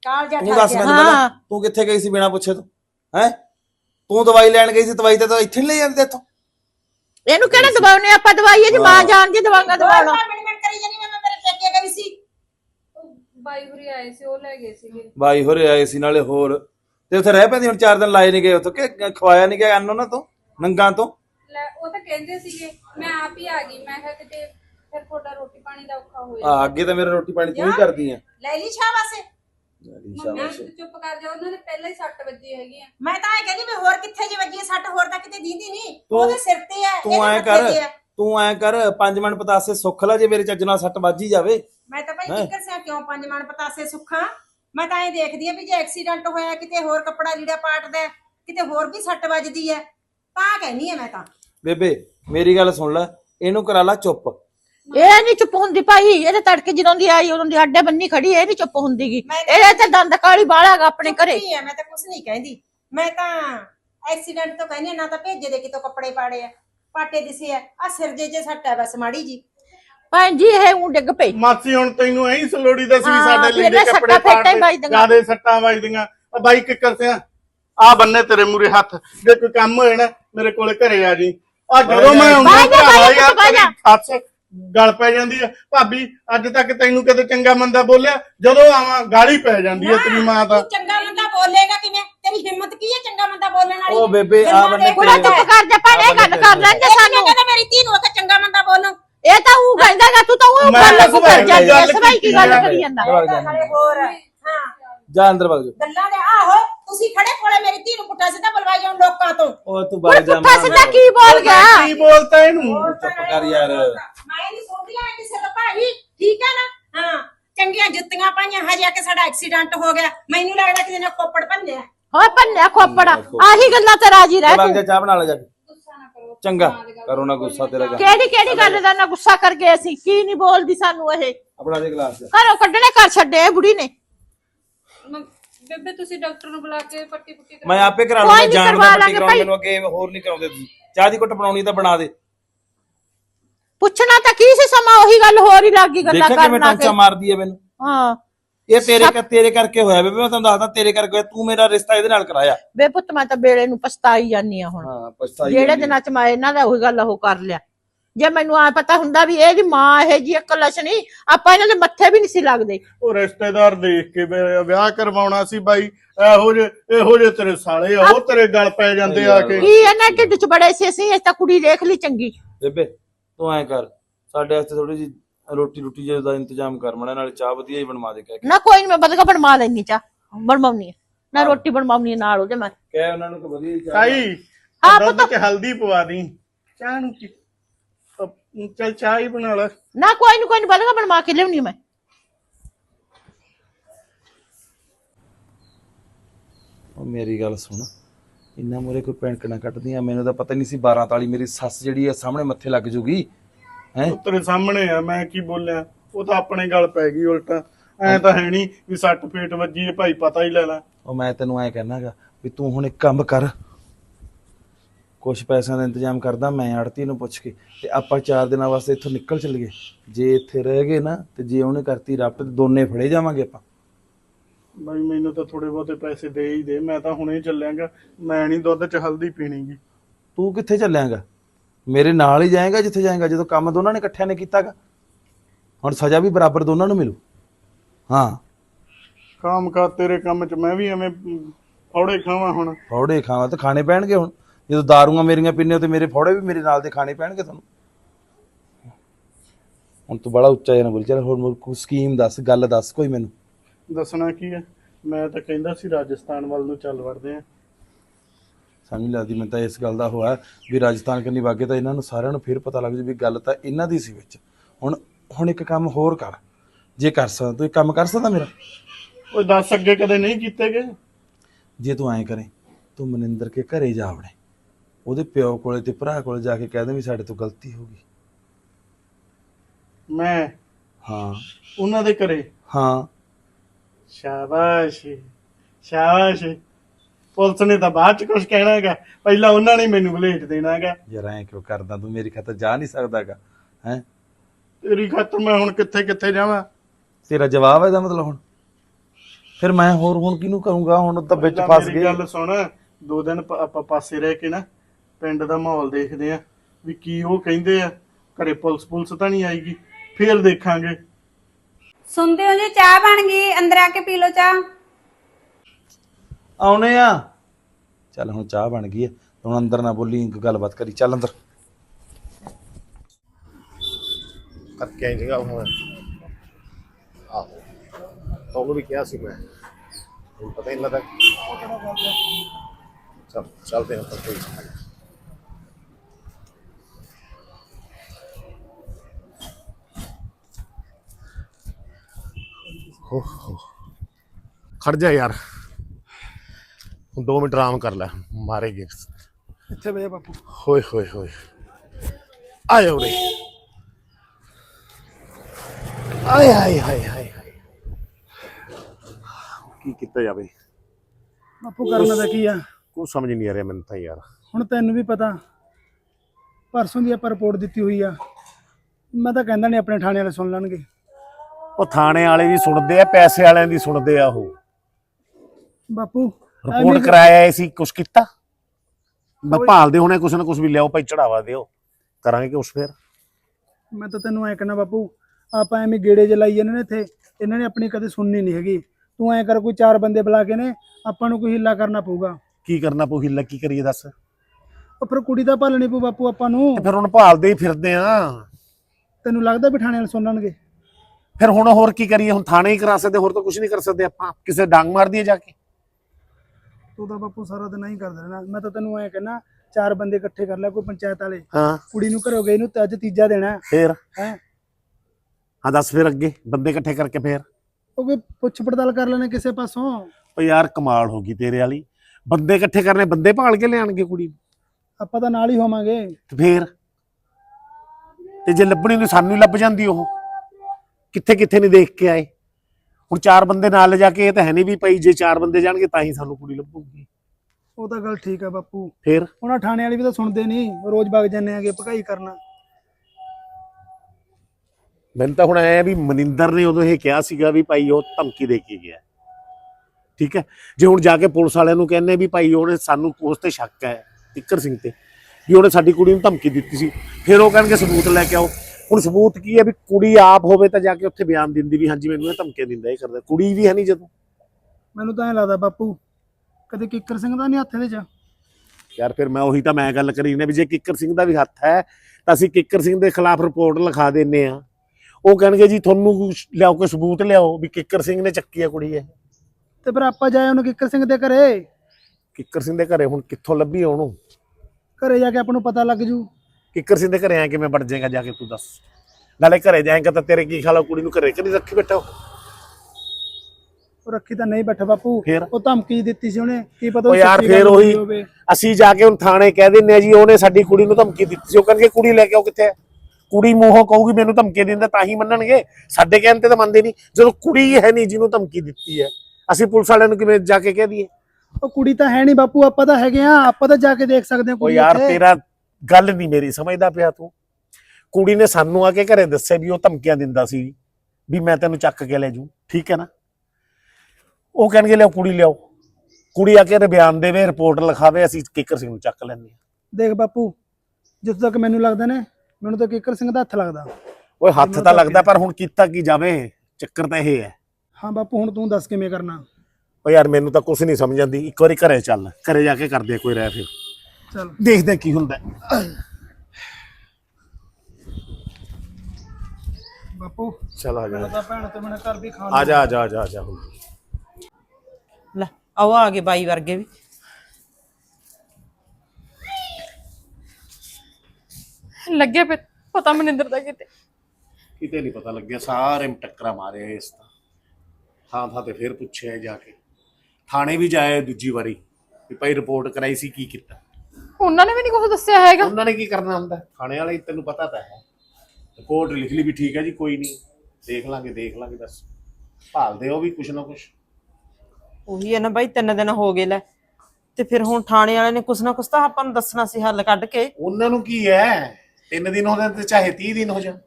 ਕਾਲ ਜਾ ਤੂੰ ਦੱਸ ਮੈਨੂੰ ਹਾਂ। ਪਹਿਲਾਂ ਤੂੰ ਕਿੱਥੇ ਗਈ ਸੀ ਬਿਨਾ ਪੁੱਛੇ ਤੋਂ? ਹੈ? ਤੂੰ ਦਵਾਈ ਲੈਣ ਗਈ ਸੀ ਦਵਾਈ ਤੇ ਤਾਂ ਇੱਥੇ ਨਹੀਂ ਲੈ ਜਾਂਦੇ ਇੱਥੋਂ ਇਹਨੂੰ ਕਿਹੜਾ ਦਵਾਉਨੇ ਆਪਾਂ ਦਵਾਈ ਇਹਦੀ ਮਾਂ ਹਾਂ। ਜਾਣਦੀ ਦਵਾਈਆਂ ਦੋ ਦਵਾਉਣਾ ਮਿੰਟ ਮਿੰਟ ਕਰੀ ਜਾਨੀ ਮੈਂ ਮੇਰੇ ਪੇਕੇ ਗਈ ਸੀ ਬਾਈ ਹੁਰੀ ਆਏ ਸੀ ਉਹ ਲੈ ਗਏ ਸੀਗੇ। ਬਾਈ ਹੋਰੇ ਆਏ ਸੀ ਨਾਲੇ ਹੋਰ। ਤੇ ਉੱਥੇ ਰਹਿ ਪੈਂਦੀ ਹੁਣ ਚਾਰ ਦਿਨ ਲਾਏ ਨਹੀਂ ਗਏ ਉੱਥੇ ਕਿ ਖਵਾਇਆ ਨਹੀਂ ਗਿਆ ਅੰਨ ਉਹਨਾਂ ਤੋਂ ਨੰਗਾ ਤੋਂ? ਲੈ ਉਹ ਤਾਂ ਕਹਿੰਦੇ ਸੀਗੇ ਮੈਂ ਆਪ ਹੀ ਆ ਗਈ ਮੈਂ ਕਿਹਾ ਕਿਤੇ ਫਿਰ ਤੁਹਾਡਾ ਰੋਟੀ ਪਾਣੀ ਦਾ ਔਖਾ ਹੋਏ ਆ ਅੱਗੇ ਤਾਂ ਮੇਰਾ ਰੋਟੀ ਪਾਣੀ ਤੂੰ ਹੀ ਕਰਦੀ ਆ। ਲੈ ਲਈ ਸ਼ਾਬਾਸ਼। ਤੁਸੀਂ ਚੁੱਪ ਕਰ ਜਾਓ ਉਹਨਾਂ ਨੇ ਪਹਿਲਾਂ ਹੀ 6 ਵਜੇ ਹੈਗੀ ਆ। ਮੈਂ ਤਾਂ ਇਹ ਕਹਿੰਦੀ ਵੀ ਹੋਰ ਕਿੱਥੇ ਜੀ ਵੱਜੀ ਸੱਟ ਹੋਰ ਤਾਂ ਕਿਤੇ ਦੀਦੀ ਨਹੀਂ ਤੂੰ- ਉਹਦੇ ਸਿਰ ਤੇ ਹੈ ਤੂੰ ਇਹਦੇ ਐ ਮੱਥੇ ਕਰ। ਤੇ ਹੈ। ਤੂੰ ਐ ਕਰ ਪੰਜ ਮਿੰਟ ਪਤਾਸੇ ਸੁੱਖ ਲੈ ਜੇ ਮੇਰੇ ਚੱਜ ਨਾਲ ਸੱਟ ਵੱਜ ਜਾਵੇ। ਮੈਂ ਤਾਂ ਭਾਈ ਹੈਂ? ਕਿੱਕਰ ਸਿਆ ਕਿਉਂ ਪੰਜ ਮਣ ਪਤਾਸੇ ਸੁੱਖਾਂ ਮੈਂ ਤਾਂ ਇਹ ਦੇਖਦੀ ਆ ਵੀ ਜੇ ਐਕਸੀਡੈਂਟ ਹੋਇਆ ਕਿਤੇ ਹੋਰ ਕੱਪੜਾ ਲੀੜਾ ਪਾਟਦਾ ਹੈ, ਕਿਤੇ ਹੋਰ ਵੀ ਸੱਟ ਵੱਜਦੀ ਹੈ। ਤਾਂ ਕਹਿੰਨੀ ਆ ਮੈਂ ਤਾਂ। ਬੇਬੇ ਮੇਰੀ ਗੱਲ ਸੁਣ ਲੈ ਇਹਨੂੰ ਕਰਾ ਲਾ ਚੁੱਪ। ਇਹ ਨਹੀਂ ਚੁੱਪ ਹੁੰਦੀ ਭਾਈ ਇਹਦੇ ਤੜਕੇ ਜਦੋਂ ਦੀ ਆਈ ਉਦੋਂ ਦੀ ਅੱਡੇ ਬੰਨੀ ਖੜੀ ਇਹ ਨਹੀਂ ਚੁੱਪ ਹੁੰਦੀਗੀ ਮੈਂ- ਇਹਦੇ ਤੇ ਦੰਦ ਕਾਲੀ ਬਾਲਾਗਾ ਆਪਣੇ ਘਰੇ। ਨਹੀਂ ਹੈ ਮੈਂ ਤਾਂ ਕੁਝ ਨਹੀਂ ਕਹਿੰਦੀ। ਮੈਂ ਤਾਂ ਐਕਸੀਡੈਂਟ ਤੋਂ ਕਹਿੰਦੀ ਨਾ ਤਾਂ ਭੇਜੇ ਦੇ ਕਿਤੋਂ ਕੱਪੜੇ ਪਾੜੇ ਆ। ਪਾਟੇ ਦਿਸੇ ਆ ਆ ਸਿਰ ਜੇ ਜੇ ਸੱਟ ਹੈ ਬਸ ਮਾੜੀ ਜੀ। ਭੈਣ ਜੀ ਇਹ ਉਂ ਡਿੱਗ ਪਈ। ਮਾਸੀ ਹੁਣ ਤੈਨੂੰ ਐਂ ਸਲੋੜੀ ਦੱਸੀ ਹਾਂ, ਸਾਡੇ ਫਿਰ ਲੀੜੇ ਕੱਪੜੇ ਸੱਟਾਂ ਫੇਟਾਂ ਹੀ ਪਾੜਦੇ ਵੱਜਦੀਆਂ। ਜਿਆਦੇ ਸੱਟਾਂ ਵੱਜਦੀਆਂ। ਆ ਬਾਈ ਕਿੱਕਰ ਸਿਆ ਆ? ਬੰਨੇ ਤੇਰੇ ਮੂਰੇ ਹੱਥ। ਜੇ ਕੋਈ ਕੰਮ ਹੋਏ ਨਾ ਮੇਰੇ ਕੋਲੇ ਘਰੇ ਆ ਜੀ। ਆ ਜਦੋਂ ਮੈਂ ਆਉਂਦਾ ਬਾਈ ਜਾ, ਬਾਈ ਭਰਾਵਾ ਜਾ, ਯਾਰ ਬਾਈ ਜਾ। ਤੇਰੀ ਸੱਸ ਗਲ ਪੈ ਜਾਂਦੀ ਆ। ਭਾਬੀ ਅੱਜ ਤੱਕ ਤੈਨੂੰ ਕਦੇ ਚੰਗਾ ਮੰਦਾ ਬੋਲਿਆ? ਜਦੋਂ ਆਵਾਂ ਗਾਲੀ ਪੈ ਜਾਂਦੀ ਆ ਤੇਰੀ ਮਾਂ ਦਾ। ਤੂੰ ਚੰਗਾ ਮੰਦਾ ਬੋਲੇਗਾ ਕਿਵੇਂ? ਤੇਰੀ ਹਿੰਮਤ ਕੀ ਹੈ ਚੰਗਾ ਮੰਦਾ ਬੋਲਣ ਵਾਲੀ? ਉਹ ਬੇਬੇ, ਗੱਲਾਂ ਆਹ ਬੰਦੇ ਦੇਖ। ਕੁੜਾ ਲੈ। ਚੁੱਪ ਕਰ ਜਾ ਭੈਣੇ ਗੱਲ ਕਰ ਲੈਂਦੇ ਇਹ ਸਾਨੂੰ। ਕਹਿੰਦਾ ਮੇਰੀ ਧੀ ਨੂੰ ਆਖੇ ਚੰਗਾ ਮੰਦਾ ਬੋਲੋ ਇਹ ਤਾਂ ਉਹ ਕਹਿੰਦਾਗਾ ਤੂੰ ਤਾਂ ਉਹ ਮੈਂ ਗੱਲ ਤਾਂ ਨੂੰ ਕਰ ਸਵਾਈ ਜਾਂਦੀ ਗੱਲ ਸਵਾਈ ਕੀ ਗੱਲ ਕੀਤੀ ਕਰੀ ਜਾਂਦਾ। ਵਗ ਜਾ ਨਾਲੇ ਹੋਰ ਹਾਂ। ਜਾ ਅੰਦਰ ਵਗ ਜਾ। ਗੱਲਾਂ ਦੇ ਆਹੋ ਤੁਸੀਂ ਖੜੇ ਕੋਲੇ ਮੇਰੀ ਧੀ ਨੂੰ ਪੁੱਠਾ ਸਿੱਧਾ ਬੁਲਵਾਈ ਜਾਓ ਲੋਕਾਂ ਤੋਂ। ਉਹ ਤੂੰ ਵਗ ਜਾ ਪੁੱਠਾ ਸਿੱਧਾ ਕੀ ਬੋਲ ਗਿਆ? ਕੀ ਬੋਲਤਾ ਇਹਨੂੰ? ਚੁੱਪ ਕਰ ਯਾਰ। ਮੈਂ ਨਹੀਂ ਸੁਣਦੀ ਆ ਕਿਸੇ ਦਾ ਭਾਈ ਠੀਕ ਹੈ ਨਾ? ਹਾਂ ਚੰਗੀਆਂ ਜੁੱਤੀਆਂ ਪਾਈਆਂ ਹਜੇ ਆ ਕੇ ਸਾਡਾ ਐਕਸੀਡੈਂਟ ਹੋ ਗਿਆ। ਮੈਨੂੰ ਲੱਗਦਾ ਕਿਸੇ ਨੇ ਕੋਪੜ ਭੰਨਿਆ। ਹੋਏ ਪੰਨਿਆ ਖੋਪੜਾ ਆਹੀ ਗੱਲਾਂ ਤੇ ਰਾਜੀ ਰਹਿ ਵਗ ਤੂੰ। ਜਾ ਚਾਹ ਬਣਾ ਲੈ ਜਾ ਕੇ। ਗੁੱਸਾ ਨਾ ਕਰੋ। ਚੰਗਾ ਕਰੋ ਨਾ ਗੁੱਸਾ ਤੇਰਾ ਜਾ ਕਿਹੜੀ ਕਿਹੜੀ ਗੱਲ ਦਾ ਨਾ ਗੁੱਸਾ ਕਰ ਗਏ ਅਸੀਂ? ਕੀ ਨਹੀਂ ਬੋਲਦੀ ਸਾਨੂੰ ਇਹ? ਆਪਣਾ ਦੇ ਗਲਾਸ ਜਾ ਘਰੋਂ ਕੱਢਣੇ ਕਰ ਛੱਡੇ ਇਹ ਬੁੜੀ ਨੇ। ਮੰਮ- ਬੇਬੇ ਤੁਸੀਂ ਡਾਕਟਰ ਨੂੰ ਬੁਲਾ ਕੇ ਪੱਟੀ ਪੁੱਟੀ ਮੈਂ ਆਪੇ ਕਰਾ ਕੋਈ ਲੂੰਗਾ ਨੀ ਜਾਣ ਕਰਵਾ ਦਾ ਪੱਟੀ ਲਾਂਗੇ ਕਰਾਉਣ ਭਾਈ। ਮੈਨੂੰ ਅੱਗੇ ਹੋਰ ਨਹੀਂ ਕਰਾਉਂਦੇ ਤੁਸੀਂ। ਚਾਹ ਦੀ ਘੁੱਟ ਬਣਾਉਣੀ ਤਾਂ ਬਣਾ ਦੇ। ਪੁੱਛਣਾ ਤਾਂ ਕੀ ਸੀ ਸਮਾਂ ਉਹੀ ਗੱਲ ਹੋਰ ਹੀ ਲੱਗ ਗੱਲਾਂ ਦੇਖਿਆ ਕਿਵੇਂ ਕਰਨ ਟਾਂਚਾ ਕੇ ਮਾਰਦੀ ਹੈ ਮੈਨੂੰ? ਹਾਂ। ਇਹ ਤੇਰੇ ਕਰ ਤੇਰੇ ਕਰਕੇ ਹੋਇਆ ਬੇਬੇ ਮੈਂ ਤੁਹਾਨੂੰ ਦੱਸਦਾ ਤੇਰੇ ਕਰਕੇ ਹੋਇਆ ਤੂੰ ਮੇਰਾ ਰਿਸ਼ਤਾ ਇਹਦੇ ਨਾਲ ਕਰਾਇਆ। ਬੇ ਪੁੱਤ ਮੈਂ ਤਾਂ ਬੇੜੇ ਨੂੰ ਪਛਤਾਈ ਜਾਨੀ ਆ ਹੁਣ। ਹਾਂ ਪਛਤਾਈ ਜਿਹੜੇ। ਦਿਨਾਂ ਚ ਮੈਂ ਇਹਨਾਂ ਦਾ ਉਹੀ ਗੱਲ ਉਹ ਕਰ ਲਿਆ। ਜੇ ਮੈਨੂੰ ਆ ਪਤਾ ਹੁੰਦਾ ਵੀ ਇਹਦੀ ਮਾਂ ਇਹ ਜੀ ਕਲਸ਼ ਨਹੀਂ ਆਪਾਂ ਇਹਨਾਂ ਦੇ ਮੱਥੇ ਵੀ ਨਹੀਂ ਸੀ ਲੱਗਦੇ। ਉਹ ਰਿਸ਼ਤੇਦਾਰ ਦੇਖ ਕੇ ਮੇਰਾ ਵਿਆਹ ਕਰਵਾਉਣਾ ਸੀ ਬਾਈ ਇਹੋ ਜੇ ਇਹੋ ਜੇ ਤੇਰੇ ਸਾਲੇ ਆ ਉਹ ਤੇਰੇ ਗਲ ਪੈ ਜਾਂਦੇ ਆ ਕੇ। ਕੀ ਇਹਨਾਂ ਢਿੱਡ ਚ ਬੜੇ ਸੀ ਅਸੀਂ ਇਸ ਤਾਂ ਕੁੜੀ ਦੇਖ ਲਈ ਚੰਗੀ। ਬੇਬੇ ਤੂੰ ਐ ਕਰ ਸਾਡੇ ਵਾਸਤੇ ਥੋੜੀ ਜੀ ਰੋਟੀ ਰੋਟੀ ਜੇ ਦਾ ਇੰਤਜ਼ਾਮ ਕਰ ਮੜਾ ਨਾਲ ਚਾਹ ਵਧੀਆ ਹੀ ਬਣਵਾ ਦੇ ਕਹਿ ਕੇ। ਨਾ ਕੋਈ ਨੀ ਮੈਂ ਬਦਗਾ ਬਣਵਾ ਲੈਣੀ ਚਾ ਬਣਵਾਉਣੀ ਆ ਨਾ ਰੋਟੀ ਬਣਵਾਉਣੀ ਆ ਨਾਲ ਉਹਦੇ ਮੈਂ। ਕਹਿ ਉਹਨਾਂ ਨੂੰ ਕਿ ਵਧੀਆ ਹੀ ਚਾਹ ਤਾਈ ਹਾਂ, ਦੁੱਧ ਚ ਹਲਦੀ ਪਵਾ ਦੀ। ਚਾਹ ਨੂੰ ਕੀ ਅਹ ਚੱਲ ਚਾਹ ਹੀ ਬਣਾ ਲੈ। ਨਾ ਕੋਈ ਨੀ ਕੋਈ ਨੀ ਬਦਗਾ ਬਣਵਾ ਕੇ ਲਿਆਉਣੀ ਮੈਂ। ਉਹ ਮੇਰੀ ਗੱਲ ਸੁਣ। ਇੰਨਾ ਮੋਰੇ ਕੋਈ ਨਾ ਕੱਟਦੀਆਂ ਮੈਨੂੰ ਤਾਂ ਪਤਾ ਨਹੀਂ ਸੀ 12 ਤਾਲੀ ਮੇਰੀ ਸੱਸ ਜਿਹੜੀ ਹੈ ਸਾਹਮਣੇ ਮੱਥੇ ਲੱਗ ਜੂਗੀ। ਹੈ? ਤੇਰੇ ਸਾਹਮਣੇ ਆ ਮੈਂ ਕੀ ਬੋਲਿਆ? ਉਹ ਤਾਂ ਆਪਣੇ ਗਲ ਪੈ ਗਈ ਉਲਟਾ। ਐ ਤਾਂ ਹੈ ਨਹੀਂ ਵੀ ਸੱਟ ਫੇਟ ਵੱਜੀ ਹੈ ਭਾਈ ਪਤਾ ਹੀ ਲੈ ਲੈ। ਉਹ ਮੈਂ ਤੈਨੂੰ ਐ ਕਹਿਣਾਗਾ ਵੀ ਤੂੰ ਹੁਣ ਇੱਕ ਕੰਮ ਕਰ। ਕੁਝ ਪੈਸਿਆਂ ਦਾ ਇੰਤਜ਼ਾਮ ਕਰਦਾ ਮੈਂ ਆੜਤੀ ਨੂੰ ਪੁੱਛ ਕੇ ਤੇ ਆਪਾਂ 4 ਦਿਨਾਂ ਵਾਸਤੇ ਇੱਥੋਂ ਨਿਕਲ ਚੱਲੀਏ। ਜੇ ਇੱਥੇ ਰਹਿ ਗਏ ਨਾ ਤੇ ਜੇ ਉਹਨੇ ਕਰਤੀ ਰੱਬ ਤੇ ਦੋਨੇ ਫੜੇ ਜਾਵਾਂਗੇ ਆਪਾਂ। ਬਾਈ ਮੈਨੂੰ ਤਾਂ ਥੋੜੇ ਬਹੁਤੇ ਪੈਸੇ ਦੇ ਹੀ ਦੇ ਮੈਂ ਤਾਂ ਹੁਣੇ ਚੱਲਿਆਗਾ ਮੈਂ ਨਹੀਂ ਦੁੱਧ ਚ ਹਲਦੀ ਪੀਣੀਗੀ। ਤੂੰ ਕਿੱਥੇ ਚੱਲਿਆਂਗਾ ਮੇਰੇ ਨਾਲ ਹੀ ਜਾਏਗਾ ਜਿੱਥੇ ਜਾਏਗਾ ਜਦੋਂ ਕੰਮ ਦੋਨਾਂ ਨੇ ਇਕੱਠਿਆਂ ਨੇ ਕੀਤਾਗਾ। ਹੁਣ ਸਜ਼ਾ ਵੀ ਬਰਾਬਰ ਦੋਨਾਂ ਨੂੰ ਮਿਲੂ। ਹਾਂ। ਕੰਮ ਕਰ ਤੇਰੇ ਕੰਮ ਚ ਮੈਂ ਵੀ ਐਵੇਂ ਫੌੜੇ ਖਾਵਾਂ ਹੁਣ। ਫੌੜੇ ਖਾਵਾ ਤਾਂ ਖਾਣੇ ਪੈਣਗੇ ਹੁਣ। ਜਦੋਂ ਦਾਰੂਆਂ ਮੇਰੀਆਂ ਪੀਨੇ ਤੇ ਮੇਰੇ ਫੌੜੇ ਵੀ ਮੇਰੇ ਨਾਲ ਦੇ ਖਾਣੇ ਪੈਣਗੇ ਤੁਹਾਨੂੰ। ਹੁਣ ਤੂੰ ਬੜਾ ਉੱਚਾ ਜਿਹਾ ਨਾ ਬੋਲ। ਚੱਲ ਹੋਰ ਕੋਈ ਸਕੀਮ ਦੱਸ ਗੱਲ ਦੱਸ ਕੋਈ ਮੈਨੂੰ। ਦੱਸਣਾ ਕੀ ਹੈ? ਮੈਂ ਤਾਂ ਕਹਿੰਦਾ ਸੀ ਰਾਜਸਥਾਨ ਵੱਲ ਨੂੰ ਚੱਲ ਵੜਦੇ ਆ ਸਮਝ ਲੱਗਦੀ ਮੈਨੂੰ ਤਾਂ ਇਸ ਗੱਲ ਦਾ ਹੋਇਆ ਵੀ ਰਾਜਸਥਾਨ ਕੰਨੀ ਵਾਗੇ ਤਾਂ ਇਹਨਾਂ ਨੂੰ ਸਾਰਿਆਂ ਨੂੰ ਫਿਰ ਪਤਾ ਲੱਗ ਜੂ ਵੀ ਗੱਲ ਤਾਂ ਇਹਨਾਂ ਦੀ ਸੀ ਵਿੱਚ। ਹੁਣ ਹੁਣ ਇੱਕ ਕੰਮ ਹੋਰ ਕਰ। ਜੇ ਕਰ ਸਕਦਾ ਤੂੰ ਇੱਕ ਕੰਮ ਕਰ ਸਕਦਾ ਮੇਰਾ? ਉਹ ਦੱਸ ਅੱਗੇ ਕਦੇ ਨਹੀਂ ਕੀਤੇਗੇ ਜੇ ਤੂੰ ਐਂ ਕਰੇ ਤੂੰ ਮਨਿੰਦਰ ਕੇ ਘਰੇ ਜਾ ਵੜੇ। ਉਹਦੇ ਪਿਓ ਕੋਲੇ ਤੇ ਭਰਾ ਕੋਲੇ ਜਾ ਕੇ ਕਹਿ ਦੇ ਵੀ ਸਾਡੇ ਤੋਂ ਗਲਤੀ ਹੋ ਗਈ। ਮੈਂ? ਹਾਂ। ਉਹਨਾਂ ਦੇ ਘਰੇ? ਹਾਂ। ਸ਼ਾਬਾਸ਼ ਸ਼ਾਬਾਸ਼। ਪੁਲਿਸ ਨੇ ਤਾਂ ਬਾਅਦ ਚ ਕੁਝ ਕਹਿਣਾ ਹੈਗਾ ਪਹਿਲਾਂ ਉਹਨਾਂ ਨੇ ਮੈਨੂੰ ਬਲੇਟ ਦੇਣਾ ਹੈਗਾ ਯਾਰ ਐਂ ਕਿਉਂ ਕਰਦਾ ਤੂੰ? ਮੇਰੀ ਖਾਤਰ ਜਾ ਨਹੀਂ ਸਕਦਾਗਾ ਹੈ? ਤੇਰੀ ਖਾਤਰ ਮੈਂ ਹੁਣ ਕਿੱਥੇ ਕਿੱਥੇ ਜਾਵਾਂ? ਤੇਰਾ ਜਵਾਬ ਹੈ ਇਹਦਾ ਮਤਲਬ ਹੁਣ? ਫਿਰ ਮੈਂ ਹੋਰ ਹੁਣ ਕਿਹਨੂੰ ਕਰੂੰਗਾ ਹੁਣ ਤਾਂ ਵਿੱਚ ਪਹਿਲਾਂ ਫਸ ਮੇਰੀ ਗਏ। ਗੱਲ ਸੁਣ ਦੋ ਦਿਨ ਪ- ਆਪਾਂ ਪਾਸੇ ਰਹਿ ਕੇ ਨਾ ਪਿੰਡ ਦਾ ਮਾਹੌਲ ਦੇਖਦੇ ਆ ਵੀ ਕੀ ਉਹ ਕਹਿੰਦੇ ਆ। ਘਰੇ ਪੁਲਿਸ ਪੁਲਿਸ ਤਾਂ ਨਹੀਂ ਆਏਗੀ ਫੇਰ ਦੇਖਾਂਗੇ। ਸੁਣਦੇ ਹੋ ਜੀ ਚਾਹ ਬਣ ਗਈ ਅੰਦਰ ਆ ਕੇ ਪੀ ਲਓ ਚਾਹ। ਆਉਨੇ ਆ। ਚੱਲ ਹੁਣ ਚਾਹ ਬਣ ਗਈ ਹੈ ਹੁਣ ਅੰਦਰ ਨਾ ਬੋਲੀ ਇੱਕ ਗੱਲਬਾਤ ਕਰੀ। ਚੱਲ ਅੰਦਰ। ਕਰਕੇ ਆਈ ਜਗ੍ਹਾ ਹੁਣ। ਆਹੋ। ਤੁਹਾਨੂੰ ਵੀ ਕਿਹਾ ਸੀ ਮੈਂ। ਹੁਣ ਪਤਾ ਹੀ ਨਹੀਂ ਲੱਗਾ ਚਲ ਚਲਦੇ ਹਾਂ ਤਾਂ ਕੋਈ। ਹੋ ਹੋ ਖੜ ਜਾ ਯਾਰ। ਹੁਣ 2 ਮਿੰਟ ਆਰਾਮ ਕਰ ਲੈ। ਮਾਰੇਗੇ ਇੱਥੇ ਬਈ ਬਾਪੂ। ਹੋਏ ਹੋਏ ਹੋਏ। ਆਏ ਉਰੇ। ਆਏ ਆਏ ਹਾਏ ਹਾਏ ਕੀ ਕੀਤਾ ਜਾਵੇ? ਬਾਪੂ ਕਰਨਾ ਤਾਂ ਕੀ ਆ? ਕੁਝ ਸਮਝ ਨਹੀਂ ਆ ਰਿਹਾ ਮੈਨੂੰ ਤਾਂ ਯਾਰ। ਹੁਣ ਤੈਨੂੰ ਵੀ ਪਤਾ ਪਰਸੋਂ ਦੀ ਆਪਾਂ ਰਿਪੋਰਟ ਦਿੱਤੀ ਹੋਈ ਆ। ਮੈਂ ਤਾਂ ਕਹਿੰਦਾ ਨਹੀਂ ਆਪਣੇ ਥਾਣੇ ਵਾਲੇ ਸੁਣ ਲੈਣਗੇ। ਉਹ ਥਾਣੇ ਵਾਲੇ ਵੀ ਸੁਣਦੇ ਆ ਪੈਸੇ ਵਾਲਿਆਂ ਦੀ ਸੁਣਦੇ ਆ ਉਹ। ਬਾਪੂ ਰਿਪੋਰਟ ਕਰਾਇਆ ਸੀ ਕੁਛ ਕੀਤਾ? ਮੈਂ ਭਾਲਦੇ ਹੋਣੇ ਕੁਛ ਨਾ ਕੁਛ ਵੀ ਲਿਆਓ ਭਾਈ ਚੜਾਵਾ ਦਿਓ। ਕਰਾਂਗੇ ਕੁਛ ਫੇਰ। ਮੈਂ ਤਾਂ ਤੈਨੂੰ ਐ ਕਹਿਣਾ ਬਾਪੂ ਆਪਾਂ ਐਵੇਂ ਗੇੜੇ ਚ ਲਾਈ ਜਾਂਦੇ ਨੇ ਇੱਥੇ ਇਹਨਾਂ ਨੇ ਆਪਣੀ ਕਦੇ ਸੁਣਨੀ ਨਹੀਂ ਹੈਗੀ। ਤੂੰ ਐ ਕਰ ਕੋਈ ਚਾਰ ਬੰਦੇ ਬੁਲਾ ਕੇ ਨੇ ਆਪਾਂ ਨੂੰ ਕੋਈ ਹਿੱਲਾ ਕਰਨਾ ਪਊਗਾ। ਕੀ ਕਰਨਾ ਪਊ ਹਿੱਲਾ ਕੀ ਕਰੀਏ ਦੱਸ? ਉਹ ਫਿਰ ਕੁੜੀ ਦਾ ਭਾਲਣੀ ਪਊ ਬਾਪੂ ਆਪਾਂ ਨੂੰ। ਫਿਰ ਹੁਣ ਭਾਲਦੇ ਹੀ ਫਿਰਦੇ ਆ। ਤੈਨੂੰ ਲੱਗਦਾ ਥਾਣੇ ਵਾਲੇ ਸੁਣ ਲੈਣਗੇ? ਫਿਰ ਹੁਣ ਹੋਰ ਕੀ ਕਰੀਏ? ਹੁਣ ਥਾਣੇ ਹੀ ਕਰਾ ਸਕਦੇ ਹੋਰ ਤਾਂ ਕੁਝ ਨਹੀਂ ਕਰ ਸਕਦੇ ਆਪਾਂ। ਕਿਸੇ ਡਾਂਗ ਮਾਰ ਦਈਏ ਜਾ ਕੇ। ਤੂੰ ਤਾਂ ਬਾਪੂ ਸਾਰਾ ਦਿਨ ਹੀ ਕਰਦਾ ਰਹਿਣਾ। ਮੈਂ ਤਾਂ ਤੈਨੂੰ ਐ ਕਹਿਣਾ ਚਾਰ ਬੰਦੇ ਇਕੱਠੇ ਕਰ ਲੈ ਕੋਈ ਪੰਚਾਇਤ ਵਾਲੇ। ਹਾਂ। ਕੁੜੀ ਨੂੰ ਘਰੋਂ ਗਈ ਨੂੰ ਤੇ ਅੱਜ ਤੀਜਾ ਦੇਣਾ। ਫੇਰ? ਹੈਂ? ਹਾਂ ਦੱਸ ਫਿਰ ਅੱਗੇ ਬੰਦੇ ਇਕੱਠੇ ਕਰਕੇ ਫੇਰ। ਉਹ ਕੋਈ ਪੁੱਛ ਪੜਤਾਲ ਕਰ ਲੈਣੇ ਕਿਸੇ ਪਾਸੋਂ। ਓ ਯਾਰ ਕਮਾਲ ਹੋ ਗਈ ਤੇਰੇ ਵਾਲੀ। ਬੰਦੇ ਇਕੱਠੇ ਕਰਨੇ ਬੰਦੇ ਭਾਲ ਕੇ ਲਿਆਣਗੇ ਕੁੜੀ ਨੂੰ। ਆਪਾਂ ਤਾਂ ਨਾਲ ਹੀ ਹੋਵਾਂਗੇ। ਤੇ ਫੇਰ? ਤੇ ਜੇ ਲੱਭਣੀ ਨੂੰ ਸਾਨੂੰ ਹੀ ਲੱਭ ਜਾਂਦੀ ਉਹ। ਕਿੱਥੇ ਕਿੱਥੇ ਨਹੀਂ ਦੇਖ ਕੇ ਆਏ? ਹੁਣ ਚਾਰ ਬੰਦੇ ਨਾਲ ਲਿਜਾ ਕੇ ਇਹ ਤਾਂ ਹੈ ਨਹੀਂ ਵੀ ਭਾਈ ਜੇ ਚਾਰ ਬੰਦੇ ਜਾਣਗੇ ਤਾਂ ਹੀ ਸਾਨੂੰ ਕੁੜੀ ਲੱਭੂਗੀ। ਉਹ ਤਾਂ ਗੱਲ ਠੀਕ ਆ ਬਾਪੂ। ਫੇਰ? ਉਹਨਾਂ ਥਾਣੇ ਵਾਲੇ ਵੀ ਤਾਂ ਸੁਣਦੇ ਨਹੀਂ ਰੋਜ਼ ਵਗ ਜਾਂਦੇ ਆਗੇ ਭਕਾਈ ਕਰਨਾ। ਮੈਨੂੰ ਤਾਂ ਹੁਣ ਐ ਵੀ ਮਨਿੰਦਰ ਨੇ ਉਦੋਂ ਇਹ ਕਿਹਾ ਸੀਗਾ ਵੀ ਭਾਈ ਉਹ ਧਮਕੀ ਦੇ ਕੇ ਗਿਆ। ਠੀਕ ਹੈ? ਜੇ ਹੁਣ ਜਾ ਕੇ ਪੁਲਿਸ ਵਾਲਿਆਂ ਨੂੰ ਕਹਿੰਦੇ ਵੀ ਭਾਈ ਉਹਨੇ ਸਾਨੂੰ ਉਸ ਤੇ ਸ਼ੱਕ ਹੈ ਟਿੱਕਰ ਸਿੰਘ ਤੇ ਵੀ ਉਹਨੇ ਸਾਡੀ ਕੁੜੀ ਨੂੰ ਧਮਕੀ ਦਿੱਤੀ ਸੀ ਫਿਰ ਉਹ ਕਹਿਣਗੇ ਸਬੂਤ ਲੈ ਕੇ ਆਓ। ਹੁਣ ਸਬੂਤ ਕੀ ਹੈ ਵੀ ਕੁੜੀ ਆਪ ਹੋਵੇ ਤਾਂ ਜਾ ਕੇ ਉੱਥੇ ਬਿਆਨ ਦਿੰਦੀ ਵੀ ਹਾਂਜੀ ਮੈਨੂੰ ਇਹ ਧਮਕੀ ਦਿੰਦਾ ਇਹ ਕਰਦਾ। ਕੁੜੀ ਵੀ ਹੈ ਨਹੀਂ ਜਦੋਂ। ਮੈਨੂੰ ਤਾਂ ਐ ਲੱਗਦਾ ਬਾਪੂ ਕਦੇ ਕਿੱਕਰ ਸਿੰਘ ਦਾ ਨਹੀਂ ਹੱਥ ਇਹਦੇ ਚ? ਯਾਰ ਫਿਰ ਮੈਂ ਉਹੀ ਤਾਂ ਮੈਂ ਗੱਲ ਕਰੀ ਨੇ ਵੀ ਜੇ ਕਿੱਕਰ ਸਿੰਘ ਦਾ ਵੀ ਹੱਥ ਹੈ ਤਾਂ ਅਸੀਂ ਕਿੱਕਰ ਸਿੰਘ ਦੇ ਖਿਲਾਫ ਰਿਪੋਰਟ ਲਿਖਾ ਦਿੰਨੇ ਆ ਉਹ ਕਹਿਣਗੇ ਜੀ ਤੁਹਾਨੂੰ ਲਿਆਓ ਕੋਈ ਸਬੂਤ ਲਿਆਓ ਵੀ ਕਿੱਕਰ ਸਿੰਘ ਨੇ ਚੱਕੀ ਆ ਕੁੜੀ ਇਹ। ਤੇ ਫਿਰ ਆਪਾਂ ਜਾਏ ਉਹਨੂੰ ਕਿੱਕਰ ਸਿੰਘ ਦੇ ਘਰੇ? ਕਿੱਕਰ ਸਿੰਘ ਦੇ ਘਰੇ ਹੁਣ ਕਿੱਥੋਂ ਲੱਭੀ ਉਹਨੂੰ? ਘਰੇ ਜਾ ਕੇ ਆਪਾਂ ਨੂੰ ਪਤਾ ਲੱਗ ਜੂ। ਕਿੱਕਰ ਸਿੰਘ ਦੇ ਘਰੇ ਆ ਕਿਵੇਂ ਵੜ ਜਾਏਗਾ ਜਾ ਕੇ ਤੂੰ ਦੱਸ ਨਾਲੇ ਘਰੇ ਜਾਏਗਾ ਤਾਂ ਤੇਰੇ ਕੀ ਖਿਆਲ ਆ ਕੁੜੀ ਨੂੰ ਘਰੇ ਕਦੀ ਰੱਖੀ ਬੈਠਾ ਉਹ? ਰੱਖੀ ਤਾਂ ਨਹੀਂ ਬੈਠਾ ਬਾਪੂ ਫਿਰ? ਉਹ ਧਮਕੀ ਦਿੱਤੀ ਸੀ ਉਹਨੇ ਕੀ ਪਤਾ ਉਹ ਯਾਰ ਸੱਚੀ ਫਿਰ ਗੱਲ ਉਹੀ ਹੋਵੇ। ਅਸੀਂ ਜਾ ਕੇ ਹੁਣ ਥਾਣੇ ਕਹਿ ਦਿੰਨੇ ਆ ਜੀ ਉਹਨੇ ਸਾਡੀ ਕੁੜੀ ਨੂੰ ਧਮਕੀ ਦਿੱਤੀ ਸੀ ਉਹ ਕਹਿੰਦੇ ਕੁੜੀ ਲੈ ਕੇ ਆਓ ਕਿੱਥੇ ਹੈ? ਕੁੜੀ ਮੂੰਹੋਂ ਕਹੂਗੀ ਮੈਨੂੰ ਧਮਕੀ ਦਿੰਦਾ ਤਾਂ ਹੀ ਮੰਨਣਗੇ ਸਾਡੇ ਕਹਿਣ ਤੇ ਤਾਂ ਮੰਨਦੇ ਨਹੀਂ ਜਦੋਂ ਕੁੜੀ ਹੈ ਨਹੀਂ ਜਿਹਨੂੰ ਧਮਕੀ ਦਿੱਤੀ ਹੈ ਅਸੀਂ ਪੁਲਿਸ ਵਾਲਿਆਂ ਨੂੰ ਕਿਵੇਂ ਜਾ ਕੇ ਕਹਿ ਦਈਏ ਉਹ ਕੁੜੀ ਤਾਂ ਹੈ ਨਹੀਂ ਬਾਪੂ ਆਪਾਂ ਤਾਂ ਹੈਗੇ ਆ ਆਪਾਂ ਤਾਂ ਜਾ ਕੇ ਦੇਖ ਸਕਦੇ ਹਾਂ ਉਹ ਕੁੜੀ ਯਾਰ ਉੱਥੇ। ਤੇਰਾ ਗੱਲ ਨਹੀਂ ਮੇਰੀ ਸਮਝਦਾ ਪਿਆ ਤੂੰ? ਕੁੜੀ ਨੇ ਸਾਨੂੰ ਆ ਕੇ ਘਰੇ ਦੱਸਿਆ ਵੀ ਉਹ ਧਮਕੀਆਂ ਦਿੰਦਾ ਸੀ ਵੀ ਮੈਂ ਤੈਨੂੰ ਚੱਕ ਕੇ ਲੈ ਜੂ ਠੀਕ ਹੈ ਨਾ? ਉਹ ਕਹਿਣਗੇ ਲਿਆਓ ਕੁੜੀ ਲਿਆਓ। ਕੁੜੀ ਆ ਕੇ ਬਿਆਨ ਦੇਵੇ ਰਿਪੋਰਟ ਲਿਖਾਵੇ ਅਸੀਂ ਕਿੱਕਰ ਸਿੰਘ ਨੂੰ ਚੱਕ ਲੈਂਦੇ ਹਾਂ। ਦੇਖ ਬਾਪੂ ਜਿੱਥੋਂ ਤੱਕ ਮੈਨੂੰ ਲੱਗਦਾ ਨੇ ਮੈਨੂੰ ਤਾਂ ਕਿੱਕਰ ਸਿੰਘ ਦਾ ਹੱਥ ਲੱਗਦਾ। ਓਏ ਹੱਥ ਤਾਂ ਲੱਗਦਾ ਪਰ ਹੁਣ ਕੀਤਾ ਕੀ ਜਾਵੇ? ਚੱਕਰ ਤਾਂ ਇਹ ਹੈ। ਹਾਂ ਬਾਪੂ ਹੁਣ ਤੂੰ ਦੱਸ ਕਿਵੇਂ ਕਰਨਾ? ਓ ਯਾਰ ਮੈਨੂੰ ਤਾਂ ਕੁਝ ਨਹੀਂ ਸਮਝ ਆਉਂਦੀ। ਇੱਕ ਵਾਰੀ ਘਰੇ ਚੱਲ ਘਰੇ ਜਾ ਕੇ ਕਰਦੇ ਕੋਈ ਰਹਿ ਫਿਰ। ਦੇਖਦੇ ਕੀ ਹੁੰਦਾ। ਹੈ। ਬਾਪੂ ਚੱਲ ਆ ਜਾ। ਤਾਂ ਭੈਣ ਤੇ ਮੈਨੂੰ ਘਰ ਵੀ ਖਾਣ ਆ ਜਾ ਆ ਜਾ ਆ ਜਾ, ਆ ਜਾ ਹੁਣ। ਲੈ ਆਓ ਆ ਗਏ ਬਾਈ ਵਰਗੇ ਵੀ। ਲੱਗਿਆ ਪਿਆ ਪਤਾ ਮਨਿੰਦਰ ਦਾ ਕਿਤੇ। ਕਿਤੇ ਨਹੀਂ ਪਤਾ ਲੱਗਿਆ ਸਾਰੇ ਟੱਕਰਾਂ ਮਾਰਿਆ ਇਸ ਤਾਂ। ਥਾਂ ਥਾਂ ਤੇ ਫਿਰ ਪੁੱਛਿਆ ਜਾ ਕੇ। ਥਾਣੇ ਵੀ ਜਾਏ ਦੂਜੀ ਵਾਰੀ ਵੀ ਭਾਈ ਰਿਪੋਰਟ ਕਰਾਈ ਸੀ ਕੀ ਕੀਤਾ? ਉਹਨਾਂ ਨੇ ਵੀ ਨਹੀਂ ਕੁਝ ਦੱਸਿਆ ਹੈਗਾ। ਉਹਨਾਂ ਨੇ ਕੀ ਕਰਨਾ ਹੁੰਦਾ? ਥਾਣੇ ਵਾਲੇ ਤੈਨੂੰ ਪਤਾ ਤਾਂ ਹੈ। ਰਿਪੋਰਟ ਲਿਖ ਲਈ ਵੀ ਠੀਕ ਹੈ ਜੀ ਕੋਈ ਨਹੀਂ ਦੇਖ ਲਾਂਗੇ ਦੇਖ ਲਾਂਗੇ ਬਸ ਭਾਲਦੇ ਹੋ ਵੀ ਕੁਛ ਨਾ ਕੁਛ। ਉਹੀ ਹੈ ਨਾ ਬਾਈ ਤਿੰਨ ਦਿਨ ਹੋ ਗਏ ਲੈ। ਤੇ ਫਿਰ ਹੁਣ ਥਾਣੇ ਵਾਲੇ ਨੇ ਕੁਛ ਨਾ ਕੁਛ ਤਾਂ ਆਪਾਂ ਨੂੰ ਦੱਸਣਾ ਸੀ ਹੱਲ ਕੱਢ ਕੇ। ਉਹਨਾਂ ਨੂੰ ਕੀ ਹੈ? ਤਿੰਨ ਦਿਨ ਹੋ ਜਾਣ ਤੇ ਚਾਹੇ 30 ਦਿਨ ਹੋ ਜਾਣ।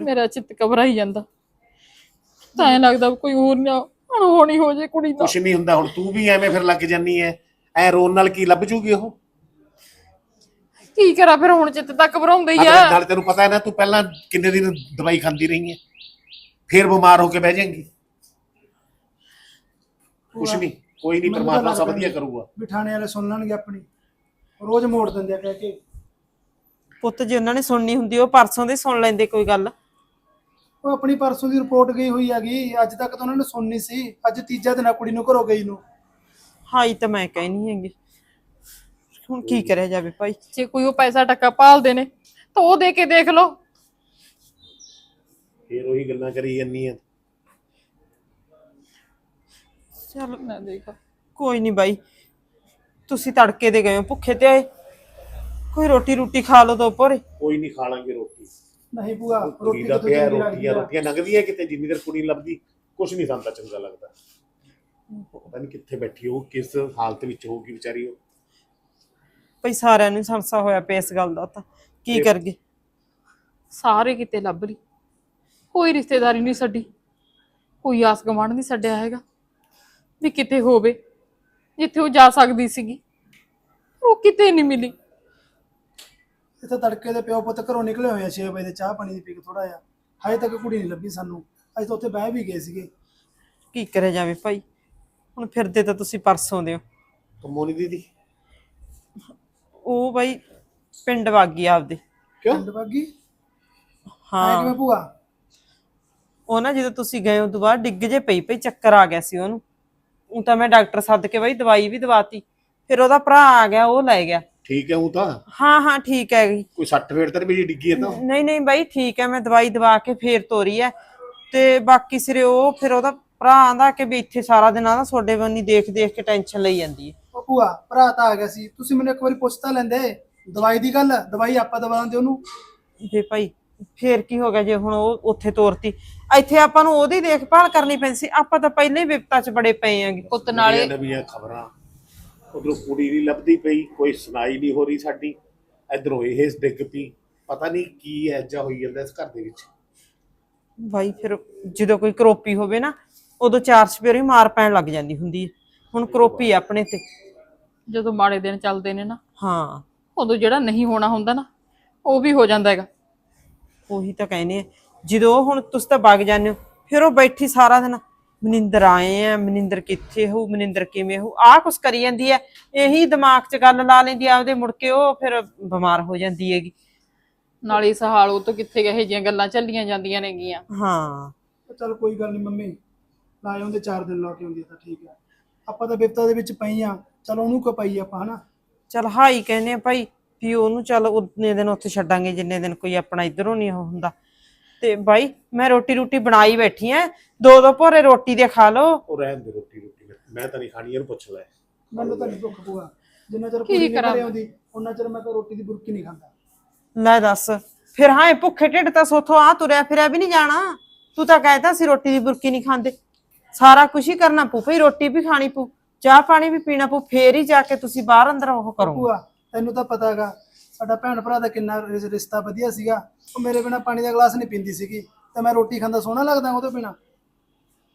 ਮੇਰਾ ਚਿੱਤ ਘਬਰਾਈ ਜਾਂਦਾ। ਤਾਂ ਐਂ ਲੱਗਦਾ ਕੋਈ ਹੋਰ ਨਾ ਅਣਹੋਣੀ ਹੋ ਜੇ ਕੁੜੀ ਦਾ ਕੁਛ ਨਹੀਂ ਹੁੰਦਾ ਹੁਣ ਤੂੰ ਵੀ ਐਵੇਂ ਫਿਰ ਲੱਗ ਜਾਨੀ ਐ ਐ ਰੋਣ ਨਾਲ ਕੀ ਲੱਭ ਜੂਗੀ ਉਹ? ਕੀ ਕਰਾਂ ਫਿਰ ਹੁਣ ਚਿੱਤ ਤੱਕ ਭਰਾਉਂਦੇ ਹੀ ਆ। ਨਾਲ ਤੈਨੂੰ ਪਤਾ ਹੈ ਨਾ ਤੂੰ ਪਹਿਲਾਂ ਕਿੰਨੇ ਦਿਨ ਦਵਾਈ ਖਾਂਦੀ ਰਹੀ ਹੈ। ਫਿਰ ਬਿਮਾਰ ਹੋ ਕੇ ਬਹਿ ਜਾਏਂਗੀ। ਕੁਛ ਨਹੀਂ ਕੋਈ ਨਹੀਂ ਮੈਨੂੰ ਤਾਂ ਪਰਮਾਤਮਾ ਸਭ ਲੱਗਦਾ ਵਧੀਆ। ਕਰੂਗਾ। ਬਿਠਾਣੇ ਵਾਲੇ ਸੁਣ ਲੈਣਗੇ ਆਪਣੀ। ਰੋਜ਼ ਮੋੜ ਦਿੰਦੇ ਆ ਕਹਿ ਕੇ। ਪੁੱਤ ਜੇ ਉਹਨਾਂ ਨੇ ਸੁਣਨੀ ਹੁੰਦੀ ਉਹ ਪਰਸੋਂ ਦੇ ਸੁਣ ਲੈਂਦੇ ਕੋਈ ਗੱਲ। ਉਹ ਆਪਣੀ ਪਰਸੋਂ ਦੀ ਰਿਪੋਰਟ ਗਈ ਹੋਈ ਹੈਗੀ ਅੱਜ ਤੱਕ ਤਾਂ ਉਹਨਾਂ ਨੇ ਸੁਣਨੀ ਸੀ। ਅੱਜ ਤੀਜਾ ਦਿਨ ਆ ਕੁੜੀ ਨੂੰ ਘਰੋਂ ਗਈ ਨੂੰ। ਹਾਈ ਤਾਂ ਮੈਂ ਕਹਿਨੀ ਹੈਗੀ। ਹੁਣ ਕੀ ਕਰਿਆ ਜਾਵੇ ਭਾਈ? ਜੇ ਕੋਈ ਉਹ ਪੈਸਾ ਟੱਕਾ ਪਾਲਦੇ ਨੇ ਤਾਂ ਉਹ ਦੇ ਕੇ ਦੇਖ ਲਓ। ਫਿਰ ਉਹੀ ਗੱਲਾਂ ਕਰੀ ਜਾਂਦੀ ਹੈ ਚਲ ਨਾ ਦੇਖ। ਕੋਈ ਨਹੀਂ ਬਾਈ। ਤੁਸੀਂ ਤੜਕੇ ਦੇ ਗਏ ਹੋ ਭੁੱਖੇ ਤੇ ਆਏ। ਕੋਈ ਰੋਟੀ ਰੋਟੀ ਖਾ ਲਓ ਦੋ ਭੋਰੇ ਕੋਈ ਨਹੀਂ ਖਾ ਲਾਂਗੇ ਰੋਟੀ। ਨਹੀਂ ਭੂਆ ਕੁੜੀ ਰੋਟੀ ਦਾ ਕਿੱਥੋਂ ਪਿਆ ਚੰਗੀ ਲੱਗਦੀ ਰੋਟੀਆਂ ਆ। ਰੋਟੀਆਂ ਲੰਘਦੀਆਂ ਕਿਤੇ ਜਿੰਨੀ ਦੇਰ ਕੁੜੀ ਨੀ ਲੱਭਦੀ ਕੁਛ ਨਹੀਂ ਸਾਨੂੰ ਤਾਂ ਚੰਗਾ ਲੱਗਦਾ। ਪਤਾ ਨਹੀਂ ਕਿੱਥੇ ਬੈਠੀ ਉਹ ਕਿਸ ਹਾਲਤ ਵਿੱਚ ਹੋਊਗੀ ਵਿਚਾਰੀ ਉਹ। ਭਈ ਸਾਰਿਆਂ ਨੂੰ ਸੰਸਾ ਹੋਇਆ ਪਿਆ ਇਸ ਗੱਲ ਦਾ ਤਾਂ। ਕੀ ਕਰਗੇ? ਸਾਰੇ ਕਿਤੇ ਲੱਭ ਲਈ। ਕੋਈ ਰਿਸ਼ਤੇਦਾਰੀ ਨਹੀਂ ਛੱਡੀ ਕੋਈ ਆਸ ਗਵਾਂਢ ਨਹੀਂ ਛੱਡਿਆ ਹੈਗਾ। ਵੀ ਕਿਤੇ ਹੋਵੇ ਜਿੱਥੇ ਉਹ ਜਾ ਸਕਦੀ ਸੀਗੀ ਉਹ ਕਿਤੇ ਨਹੀਂ ਮਿਲੀ। ਇੱਥੇ ਤੜਕੇ ਦੇ ਪਿਓ ਪੁੱਤ ਘਰੋਂ ਨਿਕਲੇ ਹੋਏ ਆ 6 ਵਜੇ ਦੇ ਚਾਹ ਪਾਣੀ ਦੀ ਪੀ ਕੇ ਥੋੜਾ ਜਿਹਾ। ਹਜੇ ਤੱਕ ਕੁੜੀ ਨਹੀਂ ਲੱਭੀ ਸਾਨੂੰ। ਅੱਜ ਤਾਂ ਉੱਥੇ ਬਹਿ ਵੀ ਗਏ ਸੀਗੇ। ਕੀ ਕਰਿਆ ਜਾਵੇ ਭਾਈ? ਹੁਣ ਫਿਰਦੇ ਤਾਂ ਤੁਸੀਂ ਪਰਸੋਂ ਦੇ ਹੋ। ਤੇ ਮੋਨੀ ਦੀਦੀ? ਉਹ ਬਾਈ ਪਿੰਡ ਵਾਗੀ ਆਪਦੇ। ਕਿਉਂ? ਪਿੰਡ ਬਾਗੀ ਹਾਂ। ਕਿਵੇਂ ਭੂਆ? ਉਹ ਨਾ ਜਦੋਂ ਤੁਸੀਂ ਗਏ ਉਦੋਂ ਬਾਅਦ ਡਿੱਗ ਜੇ ਪਈ ਪਈ ਚੱਕਰ ਆ ਗਿਆ ਸੀ ਉਹਨੂੰ। ਉਹ ਤਾਂ ਮੈਂ ਡਾਕਟਰ ਸੱਦ ਕੇ ਬਾਈ ਦਵਾਈ ਵੀ ਦਵਾਤੀ ਫਿਰ ਉਹਦਾ ਭਰਾ ਆ ਗਿਆ ਉਹ ਲੈ ਗਿਆ। ਠੀਕ ਹੈ ਉਹ ਤਾਂ? ਹਾਂ ਹਾਂ ਠੀਕ ਹੈਗੀ ਕੋਈ 60 ਫੇਰ ਤਾਂ ਵੀ ਡਿੱਗੀ ਹੈ ਤਾਂ? ਨਹੀਂ ਨਹੀਂ ਬਾਈ ਠੀਕ ਹੈ ਮੈਂ ਦਵਾਈ ਦਵਾ ਕੇ ਫੇਰ ਤੋਰੀ ਹੈ। ਤੇ ਬਾਕੀ ਸਿਰੇ ਉਹ ਫਿਰ ਉਹਦਾ ਭਰਾ ਆਂਦਾ ਕਿ ਵੀ ਇੱਥੇ ਸਾਰਾ ਦਿਨ ਆਂਦਾ ਤੁਹਾਡੇ ਬੰਨੀ ਦੇਖ ਦੇਖ ਕੇ ਟੈਨਸ਼ਨ ਲਈ ਜਾਂਦੀ ਹੈ ਉਹ ਭੂਆ ਭਰਾ ਤਾਂ ਆ ਗਿਆ ਸੀ। ਤੁਸੀਂ ਮੈਨੂੰ ਇੱਕ ਵਾਰੀ ਪੁੱਛ ਤਾਂ ਲੈਂਦੇ। ਦਵਾਈ ਦੀ ਗੱਲ ਦਵਾਈ ਆਪਾਂ ਦਵਾ ਦਿੰਦੇ ਉਹਨੂੰ। ਵੇ ਭਾਈ ਫੇਰ ਕੀ ਹੋ ਗਿਆ ਜੇ ਹੁਣ ਉਹ ਉੱਥੇ ਤੋਰਤੀ। ਇੱਥੇ ਆਪਾਂ ਨੂੰ ਉਹਦੀ ਦੇਖਭਾਲ ਕਰਨੀ ਪੈਂਦੀ ਸੀ। ਆਪਾਂ ਤਾਂ ਪਹਿਲੇ ਹੀ ਵਿਪਤਾ 'ਚ ਬੜੇ ਪਏ ਆਂਗੇ। ਪੁੱਤ ਨਾਲੇ ਨਵੀਆਂ ਨਵੀਆਂ ਖਬਰਾਂ। ਉਧਰੋਂ ਕੁੜੀ ਨਹੀਂ ਲੱਭਦੀ ਪਈ ਕੋਈ ਸੁਣਾਈ ਨਹੀਂ ਹੋ ਰਹੀ ਸਾਡੀ। ਇਧਰੋਂ ਇਹ ਡਿੱਗ ਪਈ। ਪਤਾ ਨਹੀਂ ਕੀ ਐਜਾ ਹੋਈ ਜਾਂਦਾ ਇਸ ਘਰ ਦੇ ਵਿੱਚ। ਭਾਈ ਫਿਰ ਜਦੋਂ ਕੋਈ ਕਰੋਪੀ ਹੋਵੇ ਨਾ ਉਦੋਂ ਚਾਰ ਸਪੇਰੇ ਮਾਰ ਪੈਣ ਲੱਗ ਜਾਂਦੀ ਹੁੰਦੀ ਹੈ। ਹੁਣ ਕਰੋਪੀ ਆ ਆਪਣੇ ਤੇ। ਜਦੋਂ ਮਾੜੇ ਦਿਨ ਚੱਲਦੇ ਨੇ ਨਾ ਹਾਂ। ਉਦੋਂ ਜਿਹੜਾ ਨਹੀਂ ਹੋਣਾ ਹੁੰਦਾ ਨਾ ਉਹ ਵੀ ਹੋ ਜਾਂਦਾ ਹੈਗਾ। ਉਹੀ ਤਾਂ ਕਹਿੰਦੇ ਆ। ਜਦੋਂ ਹੁਣ ਤੁਸੀਂ ਤਾਂ ਵਗ ਜਾਂਦੇ ਹੋ ਫਿਰ ਉਹ ਬੈਠੀ ਸਾਰਾ ਦਿਨ। ਮਨਿੰਦਰ ਆਏ ਆ ਮਨਿੰਦਰ ਕਿੱਥੇ ਹੋਊ ਮਨਿੰਦਰ ਕਿਵੇਂ ਹੋਊ? ਆਹ ਕੁਛ ਕਰੀ ਜਾਂਦੀ ਹੈ। ਇਹੀ ਦਿਮਾਗ 'ਚ ਗੱਲ ਲਾ ਲੈਂਦੀ ਆ ਆਪਦੇ ਮੁੜ ਕੇ ਉਹ ਫਿਰ ਬਿਮਾਰ ਹੋ ਜਾਂਦੀ ਹੈਗੀ। ਨਾਲੇ ਇਸ ਹਾਲ ਉਹ ਤੋਂ ਕਿੱਥੇ ਗਏ ਜੀਆਂ ਗੱਲਾਂ ਚੱਲੀਆਂ ਜਾਂਦੀਆਂ ਨੇਗੀਆਂ। ਹਾਂ। ਚੱਲ ਕੋਈ ਗੱਲ ਨਹੀਂ ਮੰਮੀ ਲਾਏ ਹੁੰਦੇ 4 ਦਿਨ ਲਾ ਕੇ ਹੁੰਦੀ ਤਾਂ ਠੀਕ ਹੈ ਆਪਾਂ ਤਾਂ ਬਿਪਤਾ ਦੇ ਵਿੱਚ ਪਈ ਆ ਚਲ ਉਹਨੂੰ ਕੋ ਪਈ ਆਪਾਂ ਹਨਾ? ਚਲ ਹਾਈ ਕਹਿੰਦੇ ਆ ਭਾਈ ਵੀ ਉਹਨੂੰ ਚੱਲ ਉਨੇ ਦਿਨ ਉੱਥੇ ਛੱਡਾਂਗੇ ਜਿੰਨੇ ਦਿਨ ਕੋਈ ਆਪਣਾ ਇਧਰੋਂ ਨਹੀਂ ਉਹ ਹੁੰਦਾ। ਤੇ ਬਾਈ ਮੈਂ ਰੋਟੀ ਰੋਟੀ ਬਣਾਈ ਬੈਠੀ ਆ ਦੋ ਦੋ ਭੋਰੇ ਰੋਟੀ ਦੇ ਖਾ ਲਓ। ਉਹ ਰਹਿਣ ਦੇ ਰੋਟੀ ਰੋਟੀ ਮੈਂ ਤਾਂ ਨਹੀਂ ਖਾਣੀ ਇਹਨੂੰ ਪੁੱਛ ਲੈ। ਮੈਨੂੰ ਤਾਂ ਨਹੀਂ ਭੁੱਖ ਭੂਆ ਜਿੰਨਾ ਚਿਰ ਕੁੜੀ ਨਹੀਂ ਕਰਾਂ? ਘਰੇ ਆਉਂਦੀ ਉਹਨਾਂ ਚਿਰ ਮੈਂ ਤਾਂ ਰੋਟੀ ਦੀ ਬੁਰਕੀ ਨਹੀਂ ਖਾਂਦਾ। ਲੈ ਦੱਸ ਫਿਰ ਹਾਂ ਇਹ ਭੁੱਖੇ ਢਿੱਡ ਤਾਂ ਸੋਥੋਂ ਆ ਤੁਰਿਆ ਫਿਰਿਆ ਵੀ ਨਹੀਂ ਜਾਣਾ। ਤੂੰ ਤਾਂ ਕਹਿਤਾ ਸੀ ਰੋਟੀ ਦੀ ਬੁਰਕੀ ਨਹੀਂ ਖਾਂਦੇ। ਸਾਰਾ ਕੁਝ ਹੀ ਕਰਨਾ ਪਊ। ਭਈ ਰੋਟੀ ਵੀ ਖਾਣੀ ਪਊ ਚਾਹ ਪਾਣੀ ਵੀ ਪੀਣਾ ਪਊ ਫੇਰ ਹੀ ਜਾ ਕੇ ਤੁਸੀਂ ਬਾਹਰ ਅੰਦਰ ਉਹ ਕਰੋ ਭੂਆ ਤੈਨੂੰ ਤਾਂ ਪਤਾ ਹੈਗਾ ਸਾਡਾ ਭੈਣ ਭਰਾ ਦਾ ਕਿੰਨਾ ਰਿਸ- ਰਿਸ਼ਤਾ ਵਧੀਆ ਸੀਗਾ। ਉਹ ਮੇਰੇ ਬਿਨਾ ਪਾਣੀ ਦਾ ਗਲਾਸ ਨਹੀਂ ਪੀਂਦੀ ਸੀਗੀ। ਤੇ ਮੈਂ ਰੋਟੀ ਖਾਂਦਾ ਸੋਹਣਾ ਲੱਗਦਾ ਉਹਦੇ ਬਿਨਾ।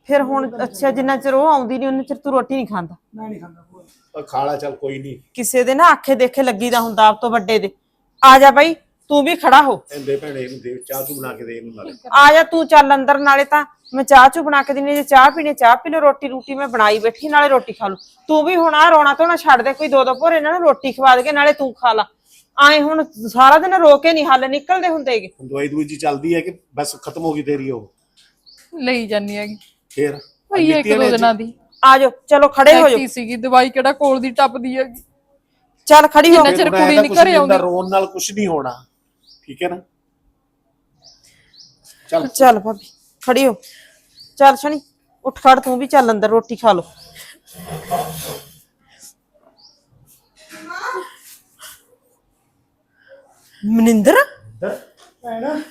ਫਿਰ ਹੁਣ ਅੱਛਾ ਜਿੰਨਾ ਚਿਰ ਉਹ ਆਉਂਦੀ ਨਹੀਂ ਉਹਨਾਂ ਚਿਰ ਤੂੰ ਰੋਟੀ ਨਹੀਂ ਖਾਂਦਾ। ਮੈਂ ਨਹੀਂ ਖਾਂਦਾ ਭੂਆ। ਉਹ ਖਾਲਾ ਚੱਲ ਕੋਈ ਨਹੀਂ। ਕਿਸੇ ਦੇ ਨਾ ਆਖੇ ਦੇਖੇ ਲੱਗੀਦਾ ਹੁੰਦਾ ਆਪ ਤੋਂ ਵੱਡੇ ਦੇ। ਆ ਜਾ ਬਾਈ ਤੂੰ ਵੀ ਖੜਾ ਹੋ। ਇਹਦੇ ਭੈਣੇ ਇਹਨੂੰ ਦੇ ਚਾਹ ਤੂੰ ਬਣਾ ਕੇ ਦੇ ਇਹਨੂੰ ਨਾਲੇ। ਆ ਜਾ ਤੂੰ ਚੱਲ ਅੰਦਰ ਨਾਲੇ ਤਾਂ। ਮੈਂ ਚਾਹ ਚੂ ਬਣਾ ਕੇ ਦਿੰਨੀ ਜੇ ਚਾਹ ਪੀਣੇ ਚਾਹ ਪੀ ਲਓ ਰੋਟੀ ਰੋਟੀ ਮੈਂ ਬਣਾਈ ਬੈਠੀ ਨਾਲੇ ਰੋਟੀ ਖਾ ਲਓ ਤੂੰ ਵੀ ਹੁਣ ਆ ਰੋਣਾ ਧੋਣਾ ਛੱਡ ਦੇ ਕੋਈ ਦੋ ਦੋ ਭੋਰੇ ਇਹਨਾਂ ਨੂੰ ਰੋਟੀ ਖਵਾ ਦੇ ਕੇ ਨਾਲੇ ਤੂੰ ਖਾ ਲਾ। ਆਏ ਹੁਣ ਸਾਰਾ ਦਿਨ ਰੋ ਕੇ ਨਹੀਂ ਹੱਲ ਨਿਕਲਦੇ ਹੁੰਦੇਗੇ ਹੁਣ ਦਵਾਈ ਦੂਈ ਜੀ ਚੱਲਦੀ ਹੈ ਕਿ ਬਸ ਖਤਮ ਹੋ ਗਈ ਤੇਰੀ ਉਹ? ਲਈ ਜਾਨੀ ਹੈਗੀ। ਫੇਰ? ਭਈ ਇੱਕ ਦੋ ਦਿਨਾਂ ਦੀ। ਆ ਜਾਓ ਚਲੋ ਖੜੇ ਹੋ ਜਾਓ। ਸੀਗੀ ਦਵਾਈ ਕਿਹੜਾ ਕੋਲ ਦੀ ਟੱਪਦੀ ਹੈਗੀ। ਚੱਲ ਖੜੀ ਹੋ। ਜਿੰਨਾ ਚਿਰ ਕੁੜੀ ਨਹੀਂ ਘਰੇ ਆਉਂਦੀ। ਰੋਣ ਨਾਲ ਕੁਝ ਨਹੀਂ ਹੋਣਾ। ਠੀਕ ਹੈ ਨਾ? ਚੱਲ। ਚੱਲ ਭਾਬੀ ਖੜੀ ਹੋ। ਚੱਲ ਸ਼ਨੀ ਉੱਠ ਖੜ ਤੂੰ ਵੀ ਚੱਲ ਅੰਦਰ ਰੋਟੀ ਖਾ ਲਓ। ਮਨਿੰਦਰ? ਭੈਣ।